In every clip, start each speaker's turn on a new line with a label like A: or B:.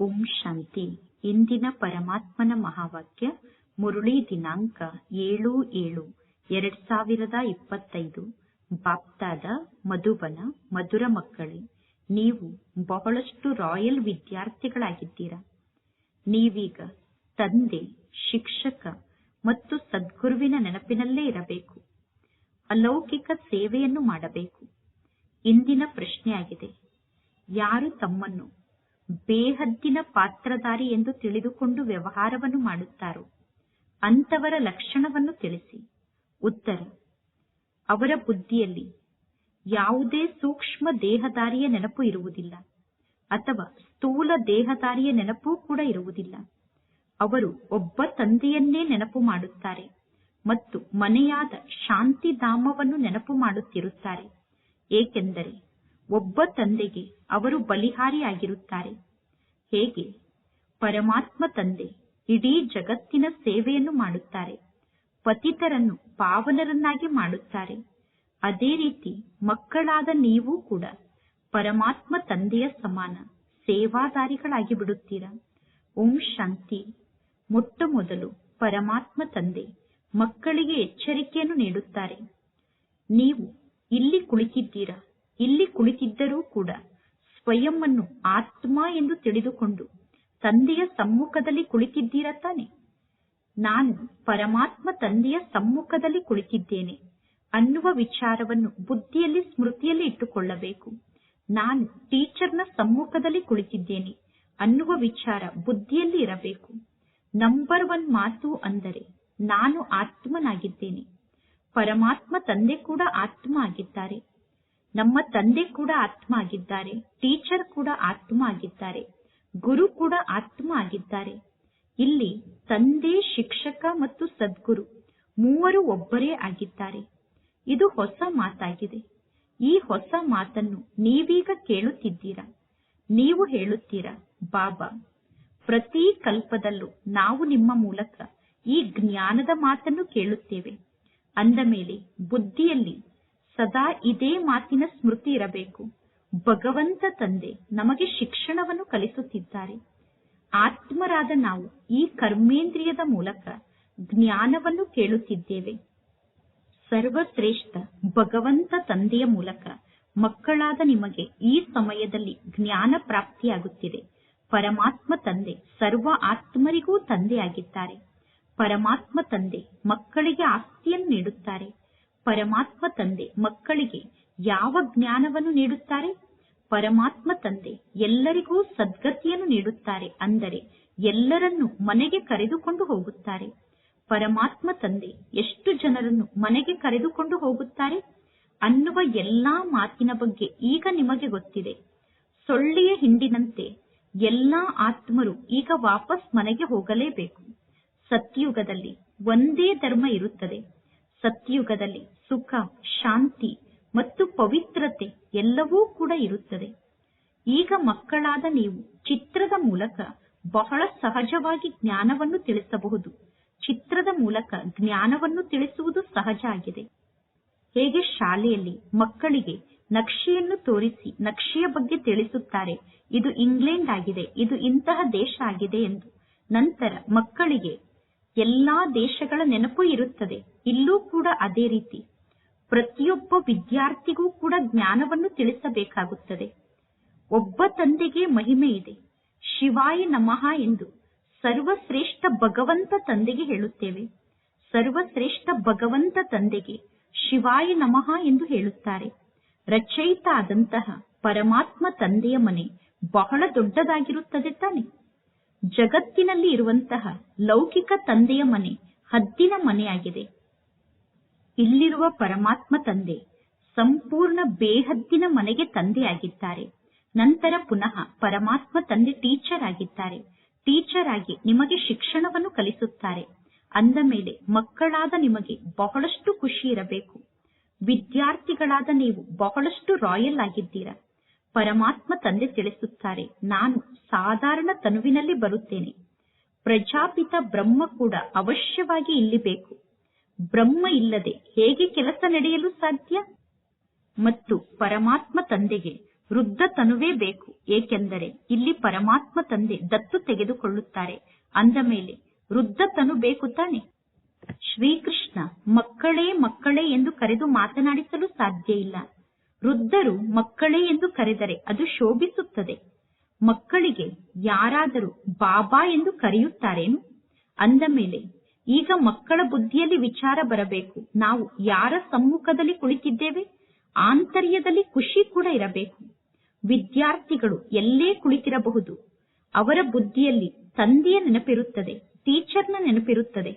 A: ಓಂ ಶಾಂತಿ. ಇಂದಿನ ಪರಮಾತ್ಮನ ಮಹಾವಾಕ್ಯ, ಮುರುಳಿ ದಿನಾಂಕ ಏಳು ಏಳು, ಎರಡ್ ಸಾವಿರದ ಇಪ್ಪತ್ತೈದು. ಬಾಪ್ತಾದ ಮಧುಬನ, ಮಧುರ ಮಕ್ಕಳೇ, ನೀವು ಬಹಳಷ್ಟು ರಾಯಲ್ ವಿದ್ಯಾರ್ಥಿಗಳಾಗಿದ್ದೀರಾ. ನೀವೀಗ ತಂದೆ, ಶಿಕ್ಷಕ ಮತ್ತು ಸದ್ಗುರುವಿನ ನೆನಪಿನಲ್ಲೇ ಇರಬೇಕು. ಅಲೌಕಿಕ ಸೇವೆಯನ್ನು ಮಾಡಬೇಕು. ಇಂದಿನ ಪ್ರಶ್ನೆಯಾಗಿದೆ, ಯಾರು ತಮ್ಮನ್ನು ಬೇಹದ್ದಿನ ಪಾತ್ರಧಾರಿ ಎಂದು ತಿಳಿದುಕೊಂಡು ವ್ಯವಹಾರವನ್ನು ಮಾಡುತ್ತಾರೋ? ಅಂತವರ ಲಕ್ಷಣವನ್ನು ತಿಳಿಸಿ. ಉತ್ತರ, ಅವರ ಬುದ್ಧಿಯಲ್ಲಿ ಯಾವುದೇ ಸೂಕ್ಷ್ಮ ದೇಹಧಾರಿಯ ನೆನಪು ಇರುವುದಿಲ್ಲ ಅಥವಾ ಸ್ಥೂಲ ದೇಹಧಾರಿಯ ನೆನಪೂ ಕೂಡ ಇರುವುದಿಲ್ಲ. ಅವರು ಒಬ್ಬ ತಂದೆಯನ್ನೇ ನೆನಪು ಮಾಡುತ್ತಾರೆ ಮತ್ತು ಮನೆಯಾದ ಶಾಂತಿಧಾಮವನ್ನು ನೆನಪು ಮಾಡುತ್ತಿರುತ್ತಾರೆ. ಏಕೆಂದರೆ ಒಬ್ಬ ತಂದೆಗೆ ಅವರು ಬಲಿಹಾರಿಯಾಗಿರುತ್ತಾರೆ. ಹೇಗೆ? ಪರಮಾತ್ಮ ತಂದೆ ಇಡೀ ಜಗತ್ತಿನ ಸೇವೆಯನ್ನು ಮಾಡುತ್ತಾರೆ. ಪತಿತರನ್ನು ಪಾವನರನ್ನಾಗಿ ಮಾಡುತ್ತಾರೆ. ಅದೇ ರೀತಿ ಮಕ್ಕಳಾದ ನೀವು ಕೂಡ ಪರಮಾತ್ಮ ತಂದೆಯ ಸಮಾನ ಸೇವಾದಾರಿಗಳಾಗಿ ಬಿಡುತ್ತೀರಾ? ಓಂ ಶಾಂತಿ. ಮೊಟ್ಟ ಮೊದಲು ಪರಮಾತ್ಮ ತಂದೆ ಮಕ್ಕಳಿಗೆ ಎಚ್ಚರಿಕೆಯನ್ನು ನೀಡುತ್ತಾರೆ. ನೀವು ಇಲ್ಲಿ ಕುಳಿತಿದ್ದೀರಾ? ಇಲ್ಲಿ ಕುಳಿತಿದ್ದರೂ ಕೂಡ ಸ್ವಯಂ ಅನ್ನು ಆತ್ಮ ಎಂದು ತಿಳಿದುಕೊಂಡು ತಂದೆಯ ಸಮ್ಮುಖದಲ್ಲಿ ಕುಳಿತಿದ್ದೀರ ತಾನೆ? ನಾನು ಪರಮಾತ್ಮ ತಂದೆಯ ಸಮ್ಮುಖದಲ್ಲಿ ಕುಳಿತಿದ್ದೇನೆ ಅನ್ನುವ ವಿಚಾರವನ್ನು ಬುದ್ಧಿಯಲ್ಲಿ ಸ್ಮೃತಿಯಲ್ಲಿ ಇಟ್ಟುಕೊಳ್ಳಬೇಕು. ನಾನು ಟೀಚರ್ನ ಸಮ್ಮುಖದಲ್ಲಿ ಕುಳಿತಿದ್ದೇನೆ ಅನ್ನುವ ವಿಚಾರ ಬುದ್ಧಿಯಲ್ಲಿ ಇರಬೇಕು. ನಂಬರ್ ಒನ್ ಮಾತು ಅಂದರೆ ನಾನು ಆತ್ಮನಾಗಿದ್ದೇನೆ. ಪರಮಾತ್ಮ ತಂದೆ ಕೂಡ ಆತ್ಮ ಆಗಿದ್ದಾರೆ. ನಮ್ಮ ತಂದೆ ಕೂಡ ಆತ್ಮ ಆಗಿದ್ದಾರೆ ಟೀಚರ್ ಕೂಡ ಆತ್ಮ ಆಗಿದ್ದಾರೆ ಗುರು ಕೂಡ ಆತ್ಮ ಆಗಿದ್ದಾರೆ ಇಲ್ಲಿ ತಂದೆ, ಶಿಕ್ಷಕ ಮತ್ತು ಸದ್ಗುರು ಮೂವರು ಒಬ್ಬರೇ ಆಗಿದ್ದಾರೆ. ಇದು ಹೊಸ ಮಾತಾಗಿದೆ. ಈ ಹೊಸ ಮಾತನ್ನು ನೀವೀಗ ಕೇಳುತ್ತಿದ್ದೀರಾ? ನೀವು ಹೇಳುತ್ತೀರಾ, ಬಾಬಾ, ಪ್ರತಿ ಕಲ್ಪದಲ್ಲೂ ನಾವು ನಿಮ್ಮ ಮೂಲಕ ಈ ಜ್ಞಾನದ ಮಾತನ್ನು ಕೇಳುತ್ತೇವೆ. ಅಂದ ಮೇಲೆ ಬುದ್ಧಿಯಲ್ಲಿ ಸದಾ ಇದೇ ಮಾತಿನ ಸ್ಮೃತಿ ಇರಬೇಕು. ಭಗವಂತ ತಂದೆ ನಮಗೆ ಶಿಕ್ಷಣವನ್ನು ಕಲಿಸುತ್ತಿದ್ದಾರೆ. ಆತ್ಮರಾದ ನಾವು ಈ ಕರ್ಮೇಂದ್ರಿಯದ ಮೂಲಕ ಜ್ಞಾನವನ್ನು ಕೇಳುತ್ತಿದ್ದೇವೆ. ಸರ್ವಶ್ರೇಷ್ಠ ಭಗವಂತ ತಂದೆಯ ಮೂಲಕ ಮಕ್ಕಳಾದ ನಿಮಗೆ ಈ ಸಮಯದಲ್ಲಿ ಜ್ಞಾನ ಪ್ರಾಪ್ತಿಯಾಗುತ್ತಿದೆ. ಪರಮಾತ್ಮ ತಂದೆ ಸರ್ವ ಆತ್ಮರಿಗೂ ತಂದೆಯಾಗಿದ್ದಾರೆ. ಪರಮಾತ್ಮ ತಂದೆ ಮಕ್ಕಳಿಗೆ ಆಸ್ತಿಯನ್ನು ನೀಡುತ್ತಾರೆ. ಪರಮಾತ್ಮ ತಂದೆ ಮಕ್ಕಳಿಗೆ ಯಾವ ಜ್ಞಾನವನ್ನು ನೀಡುತ್ತಾರೆ? ಪರಮಾತ್ಮ ತಂದೆ ಎಲ್ಲರಿಗೂ ಸದ್ಗತಿಯನ್ನು ನೀಡುತ್ತಾರೆ ಅಂದರೆ ಎಲ್ಲರನ್ನು ಮನೆಗೆ ಕರೆದುಕೊಂಡು ಹೋಗುತ್ತಾರೆ. ಪರಮಾತ್ಮ ತಂದೆ ಎಷ್ಟು ಜನರನ್ನು ಮನೆಗೆ ಕರೆದುಕೊಂಡು ಹೋಗುತ್ತಾರೆ? ಅನ್ನುವ ಎಲ್ಲಾ ಮಾತಿನ ಬಗ್ಗೆ ಈಗ ನಿಮಗೆ ಗೊತ್ತಿದೆ. ಸೊಳ್ಳೆಯ ಹಿಂಡಿನಂತೆ ಎಲ್ಲಾ ಆತ್ಮರು ಈಗ ವಾಪಸ್ ಮನೆಗೆ ಹೋಗಲೇಬೇಕು. ಸತ್ಯುಗದಲ್ಲಿ ಒಂದೇ ಧರ್ಮ ಇರುತ್ತದೆ. ಸತ್ಯುಗದಲ್ಲಿ ಸುಖ, ಶಾಂತಿ ಮತ್ತು ಪವಿತ್ರತೆ ಎಲ್ಲವೂ ಕೂಡ ಇರುತ್ತದೆ. ಈಗ ಮಕ್ಕಳಾದ ನೀವು ಚಿತ್ರದ ಮೂಲಕ ಬಹಳ ಸಹಜವಾಗಿ ಜ್ಞಾನವನ್ನು ತಿಳಿಸಬಹುದು. ಚಿತ್ರದ ಮೂಲಕ ಜ್ಞಾನವನ್ನು ತಿಳಿಸುವುದು ಸಹಜ ಆಗಿದೆ. ಹೇಗೆ ಶಾಲೆಯಲ್ಲಿ ಮಕ್ಕಳಿಗೆ ನಕ್ಷೆಯನ್ನು ತೋರಿಸಿ ನಕ್ಷೆಯ ಬಗ್ಗೆ ತಿಳಿಸುತ್ತಾರೆ, ಇದು ಇಂಗ್ಲೆಂಡ್ ಆಗಿದೆ, ಇದು ಇಂತಹ ದೇಶ ಆಗಿದೆ ಎಂದು. ನಂತರ ಮಕ್ಕಳಿಗೆ ಎಲ್ಲಾ ದೇಶಗಳ ನೆನಪು ಇರುತ್ತದೆ. ಇಲ್ಲೂ ಕೂಡ ಅದೇ ರೀತಿ. ಪ್ರತಿಯೊಬ್ಬ ವಿದ್ಯಾರ್ಥಿಗೂ ಕೂಡ ಜ್ಞಾನವನ್ನು ತಿಳಿಸಬೇಕಾಗುತ್ತದೆ. ಒಬ್ಬ ತಂದೆಗೆ ಮಹಿಮೆ ಇದೆ. ಶಿವಾಯ ನಮಃ ಎಂದು ಸರ್ವಶ್ರೇಷ್ಠ ಭಗವಂತ ತಂದೆಗೆ ಹೇಳುತ್ತೇವೆ. ಸರ್ವಶ್ರೇಷ್ಠ ಭಗವಂತ ತಂದೆಗೆ ಶಿವಾಯ ನಮಃ ಎಂದು ಹೇಳುತ್ತಾರೆ. ರಚಯಿತ ಆದಂತಹ ಪರಮಾತ್ಮ ತಂದೆಯ ಮನೆ ಬಹಳ ದೊಡ್ಡದಾಗಿರುತ್ತದೆ ತಾನೆ. ಜಗತ್ತಿನಲ್ಲಿ ಇರುವಂತಹ ಲೌಕಿಕ ತಂದೆಯ ಮನೆ ಹದ್ದಿನ ಮನೆಯಾಗಿದೆ. ಇಲ್ಲಿರುವ ಪರಮಾತ್ಮ ತಂದೆ, ಸಂಪೂರ್ಣ ಬೇಹದ್ದಿನ ಮನೆಗೆ ತಂದೆಯಾಗಿದ್ದಾರೆ. ನಂತರ ಪುನಃ ಪರಮಾತ್ಮ ತಂದೆ ಟೀಚರ್ ಆಗಿದ್ದಾರೆ. ಟೀಚರ್ ಆಗಿ ನಿಮಗೆ ಶಿಕ್ಷಣವನ್ನು ಕಲಿಸುತ್ತಾರೆ. ಅಂದ ಮೇಲೆ ಮಕ್ಕಳಾದ ನಿಮಗೆ ಬಹಳಷ್ಟು ಖುಷಿ ಇರಬೇಕು. ವಿದ್ಯಾರ್ಥಿಗಳಾದ ನೀವು ಬಹಳಷ್ಟು ರಾಯಲ್ ಆಗಿದ್ದೀರಾ? ಪರಮಾತ್ಮ ತಂದೆ ತಿಳಿಸುತ್ತಾರೆ, ನಾನು ಸಾಧಾರಣ ತನುವಿನಲ್ಲಿ ಬರುತ್ತೇನೆ. ಪ್ರಜಾಪಿತ ಬ್ರಹ್ಮ ಕೂಡ ಅವಶ್ಯವಾಗಿ ಇಲ್ಲಿ ಬೇಕು. ಬ್ರಹ್ಮ ಇಲ್ಲದೆ ಹೇಗೆ ಕೆಲಸ ನಡೆಯಲು ಸಾಧ್ಯ? ಮತ್ತು ಪರಮಾತ್ಮ ತಂದೆಗೆ ವೃದ್ಧ ತನುವೇ ಬೇಕು, ಏಕೆಂದರೆ ಇಲ್ಲಿ ಪರಮಾತ್ಮ ತಂದೆ ದತ್ತು ತೆಗೆದುಕೊಳ್ಳುತ್ತಾರೆ. ಅಂದ ಮೇಲೆ ವೃದ್ಧ ತನು ಬೇಕು ತಾನೆ? ಶ್ರೀಕೃಷ್ಣ ಮಕ್ಕಳೇ ಮಕ್ಕಳೇ ಎಂದು ಕರೆದು ಮಾತನಾಡಿಸಲು ಸಾಧ್ಯ ಇಲ್ಲ. ವೃದ್ಧರು ಮಕ್ಕಳೇ ಎಂದು ಕರೆದರೆ ಅದು ಶೋಭಿಸುತ್ತದೆ. ಮಕ್ಕಳಿಗೆ ಯಾರಾದರೂ ಬಾಬಾ ಎಂದು ಕರೆಯುತ್ತಾರೇನು? ಅಂದ ಮೇಲೆ ಈಗ ಮಕ್ಕಳ ಬುದ್ಧಿಯಲ್ಲಿ ವಿಚಾರ ಬರಬೇಕು. ನಾವು ಯಾರ ಸಮ್ಮುಖದಲ್ಲಿ ಕುಳಿತಿದ್ದೇವೆ? ಆಂತರ್ಯದಲ್ಲಿ ಖುಷಿ ಕೂಡ ಇರಬೇಕು. ವಿದ್ಯಾರ್ಥಿಗಳು ಎಲ್ಲೇ ಕುಳಿತಿರಬಹುದು. ಅವರ ಬುದ್ಧಿಯಲ್ಲಿ ತಂದೆಯ ನೆನಪಿರುತ್ತದೆ, ಟೀಚರ್ನ ನೆನಪಿರುತ್ತದೆ.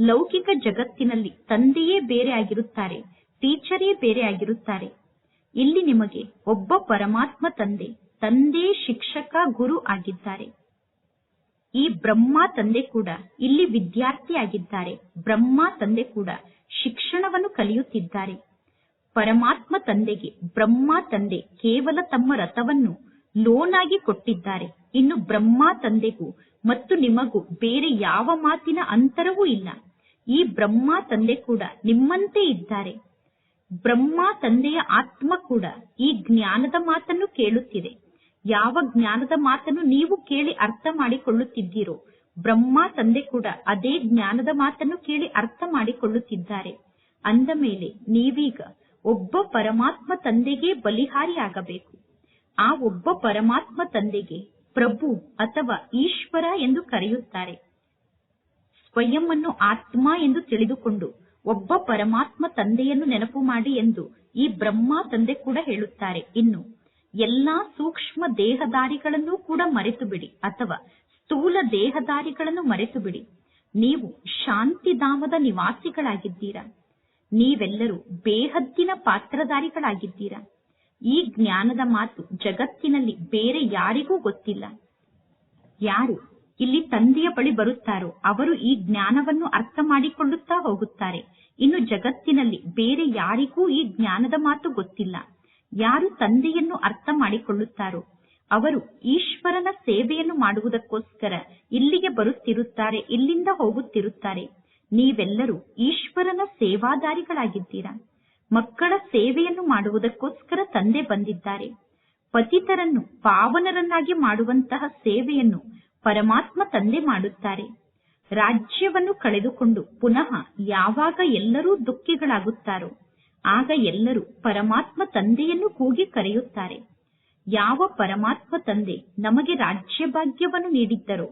A: ಲೌಕಿಕ ಜಗತ್ತಿನಲ್ಲಿ ತಂದೆಯೇ ಬೇರೆ ಆಗಿರುತ್ತಾರೆ, ಟೀಚರೇ ಬೇರೆ ಆಗಿರುತ್ತಾರೆ. ಇಲ್ಲಿ ನಿಮಗೆ ಒಬ್ಬ ಪರಮಾತ್ಮ ತಂದೆ ತಂದೆ ಶಿಕ್ಷಕ, ಗುರು ಆಗಿದ್ದಾರೆ. ಈ ಬ್ರಹ್ಮ ತಂದೆ ಕೂಡ ಇಲ್ಲಿ ವಿದ್ಯಾರ್ಥಿಯಾಗಿದ್ದಾರೆ. ಬ್ರಹ್ಮ ತಂದೆ ಕೂಡ ಶಿಕ್ಷಣವನ್ನು ಕಲಿಯುತ್ತಿದ್ದಾರೆ. ಪರಮಾತ್ಮ ತಂದೆಗೆ ಬ್ರಹ್ಮ ತಂದೆ ಕೇವಲ ತಮ್ಮ ರಥವನ್ನು ಲೋನ್ ಆಗಿ ಕೊಟ್ಟಿದ್ದಾರೆ. ಇನ್ನು ಬ್ರಹ್ಮ ತಂದೆಗೂ ಮತ್ತು ನಿಮಗೂ ಬೇರೆ ಯಾವ ಮಾತಿನ ಅಂತರವೂ ಇಲ್ಲ. ಈ ಬ್ರಹ್ಮ ತಂದೆ ಕೂಡ ನಿಮ್ಮಂತೆ ಇದ್ದಾರೆ. ಬ್ರಹ್ಮ ತಂದೆಯ ಆತ್ಮ ಕೂಡ ಈ ಜ್ಞಾನದ ಮಾತನ್ನು ಕೇಳುತ್ತಿದೆ. ಯಾವ ಜ್ಞಾನದ ಮಾತನ್ನು ನೀವು ಕೇಳಿ ಅರ್ಥ ಮಾಡಿಕೊಳ್ಳುತ್ತಿದ್ದೀರೋ, ಬ್ರಹ್ಮ ತಂದೆ ಕೂಡ ಅದೇ ಜ್ಞಾನದ ಮಾತನ್ನು ಕೇಳಿ ಅರ್ಥ ಮಾಡಿಕೊಳ್ಳುತ್ತಿದ್ದಾರೆ. ಅಂದ ಮೇಲೆ ನೀವೀಗ ಒಬ್ಬ ಪರಮಾತ್ಮ ತಂದೆಗೆ ಬಲಿಹಾರಿಯಾಗಬೇಕು. ಆ ಒಬ್ಬ ಪರಮಾತ್ಮ ತಂದೆಗೆ ಪ್ರಭು ಅಥವಾ ಈಶ್ವರ ಎಂದು ಕರೆಯುತ್ತಾರೆ. ಸ್ವಯಂ ಅನ್ನು ಆತ್ಮ ಎಂದು ತಿಳಿದುಕೊಂಡು ಒಬ್ಬ ಪರಮಾತ್ಮ ತಂದೆಯನ್ನು ನೆನಪು ಮಾಡಿ ಎಂದು ಈ ಬ್ರಹ್ಮ ತಂದೆ ಕೂಡ ಹೇಳುತ್ತಾರೆ. ಇನ್ನು ಎಲ್ಲಾ ಸೂಕ್ಷ್ಮ ದೇಹದಾರಿಗಳನ್ನು ಕೂಡ ಮರೆತು ಬಿಡಿ ಅಥವಾ ಸ್ಥೂಲ ದೇಹದಾರಿಗಳನ್ನು ಮರೆತು ಬಿಡಿ ನೀವು ಶಾಂತಿಧಾಮದ ನಿವಾಸಿಗಳಾಗಿದ್ದೀರಾ? ನೀವೆಲ್ಲರೂ ಬೇಹದ್ದಿನ ಪಾತ್ರಧಾರಿಗಳಾಗಿದ್ದೀರಾ? ಈ ಜ್ಞಾನದ ಮಾತು ಜಗತ್ತಿನಲ್ಲಿ ಬೇರೆ ಯಾರಿಗೂ ಗೊತ್ತಿಲ್ಲ. ಯಾರು ಇಲ್ಲಿ ತಂದೆಯ ಬಳಿ ಬರುತ್ತಾರೋ ಅವರು ಈ ಜ್ಞಾನವನ್ನು ಅರ್ಥ ಮಾಡಿಕೊಳ್ಳುತ್ತಾ ಹೋಗುತ್ತಾರೆ. ಇನ್ನು ಜಗತ್ತಿನಲ್ಲಿ ಬೇರೆ ಯಾರಿಗೂ ಈ ಜ್ಞಾನದ ಮಾತು ಗೊತ್ತಿಲ್ಲ. ಯಾರು ತಂದೆಯನ್ನು ಅರ್ಥ ಮಾಡಿಕೊಳ್ಳುತ್ತಾರೋ, ಅವರು ಈಶ್ವರನ ಸೇವೆಯನ್ನು ಮಾಡುವುದಕ್ಕೋಸ್ಕರ ಇಲ್ಲಿಗೆ ಬರುತ್ತಿರುತ್ತಾರೆ, ಇಲ್ಲಿಂದ ಹೋಗುತ್ತಿರುತ್ತಾರೆ. ನೀವೆಲ್ಲರೂ ಈಶ್ವರನ ಸೇವಾದಾರಿಗಳಾಗಿದ್ದೀರಾ? ಮಕ್ಕಳ ಸೇವೆಯನ್ನು ಮಾಡುವುದಕ್ಕೋಸ್ಕರ ತಂದೆ ಬಂದಿದ್ದಾರೆ. ಪತಿತರನ್ನು ಪಾವನರನ್ನಾಗಿ ಮಾಡುವಂತಹ ಸೇವೆಯನ್ನು ಪರಮಾತ್ಮ ತಂದೆ ಮಾಡುತ್ತಾರೆ. ರಾಜ್ಯವನ್ನು ಕಳೆದುಕೊಂಡು ಪುನಃ ಯಾವಾಗ ಎಲ್ಲರೂ ದುಃಖಿಗಳಾಗುತ್ತಾರೋ ಆಗ ಎಲ್ಲರೂ ಪರಮಾತ್ಮ ತಂದೆಯನ್ನು ಕೂಗಿ ಕರೆಯುತ್ತಾರೆ. ಯಾವ ಪರಮಾತ್ಮ ತಂದೆ ನಮಗೆ ರಾಜ್ಯ ಭಾಗ್ಯವನ್ನು ನೀಡಿದ್ದರೋ,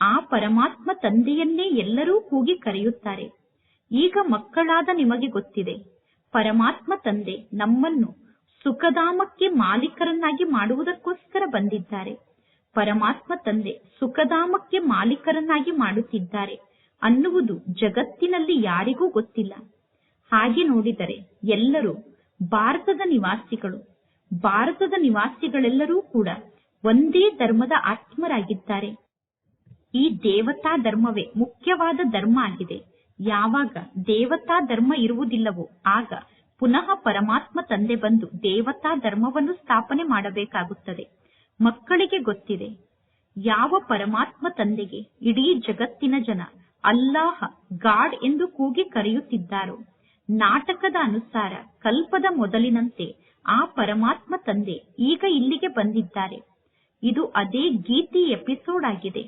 A: ಆ ಪರಮಾತ್ಮ ತಂದೆಯನ್ನೇ ಎಲ್ಲರೂ ಕೂಗಿ ಕರೆಯುತ್ತಾರೆ. ಈಗ ಮಕ್ಕಳಾದ ನಿಮಗೆ ಗೊತ್ತಿದೆ, ಪರಮಾತ್ಮ ತಂದೆ ನಮ್ಮನ್ನು ಸುಖಧಾಮಕ್ಕೆ ಮಾಲೀಕರನ್ನಾಗಿ ಮಾಡುವುದಕ್ಕೋಸ್ಕರ ಬಂದಿದ್ದಾರೆ. ಪರಮಾತ್ಮ ತಂದೆ ಸುಖಧಾಮಕ್ಕೆ ಮಾಲೀಕರನ್ನಾಗಿ ಮಾಡುತ್ತಿದ್ದಾರೆ ಅನ್ನುವುದು ಜಗತ್ತಿನಲ್ಲಿ ಯಾರಿಗೂ ಗೊತ್ತಿಲ್ಲ. ಹಾಗೆ ನೋಡಿದರೆ ಎಲ್ಲರೂ ಭಾರತದ ನಿವಾಸಿಗಳು. ಭಾರತದ ನಿವಾಸಿಗಳೆಲ್ಲರೂ ಕೂಡ ಒಂದೇ ಧರ್ಮದ ಆತ್ಮರಾಗಿದ್ದಾರೆ. ಈ ದೇವತಾ ಧರ್ಮವೇ ಮುಖ್ಯವಾದ ಧರ್ಮ ಆಗಿದೆ. ಯಾವಾಗ ದೇವತಾ ಧರ್ಮ ಇರುವುದಿಲ್ಲವೋ ಆಗ ಪುನಃ ಪರಮಾತ್ಮ ತಂದೆ ಬಂದು ದೇವತಾ ಧರ್ಮವನ್ನು ಸ್ಥಾಪನೆ ಮಾಡಬೇಕಾಗುತ್ತದೆ. ಮಕ್ಕಳಿಗೆ ಗೊತ್ತಿದೆ, ಯಾವ ಪರಮಾತ್ಮ ತಂದೆಗೆ ಇಡೀ ಜಗತ್ತಿನ ಜನ ಅಲ್ಲಾಹ ಗಾಡ್ ಎಂದು ಕೂಗಿ ಕರೆಯುತ್ತಿದ್ದಾರೋ ನಾಟಕದ ಅನುಸಾರ ಕಲ್ಪದ ಮೊದಲಿನಂತೆ ಆ ಪರಮಾತ್ಮ ತಂದೆ ಈಗ ಇಲ್ಲಿಗೆ ಬಂದಿದ್ದಾರೆ. ಇದು ಅದೇ ಗೀತಿ ಎಪಿಸೋಡ್ ಆಗಿದೆ.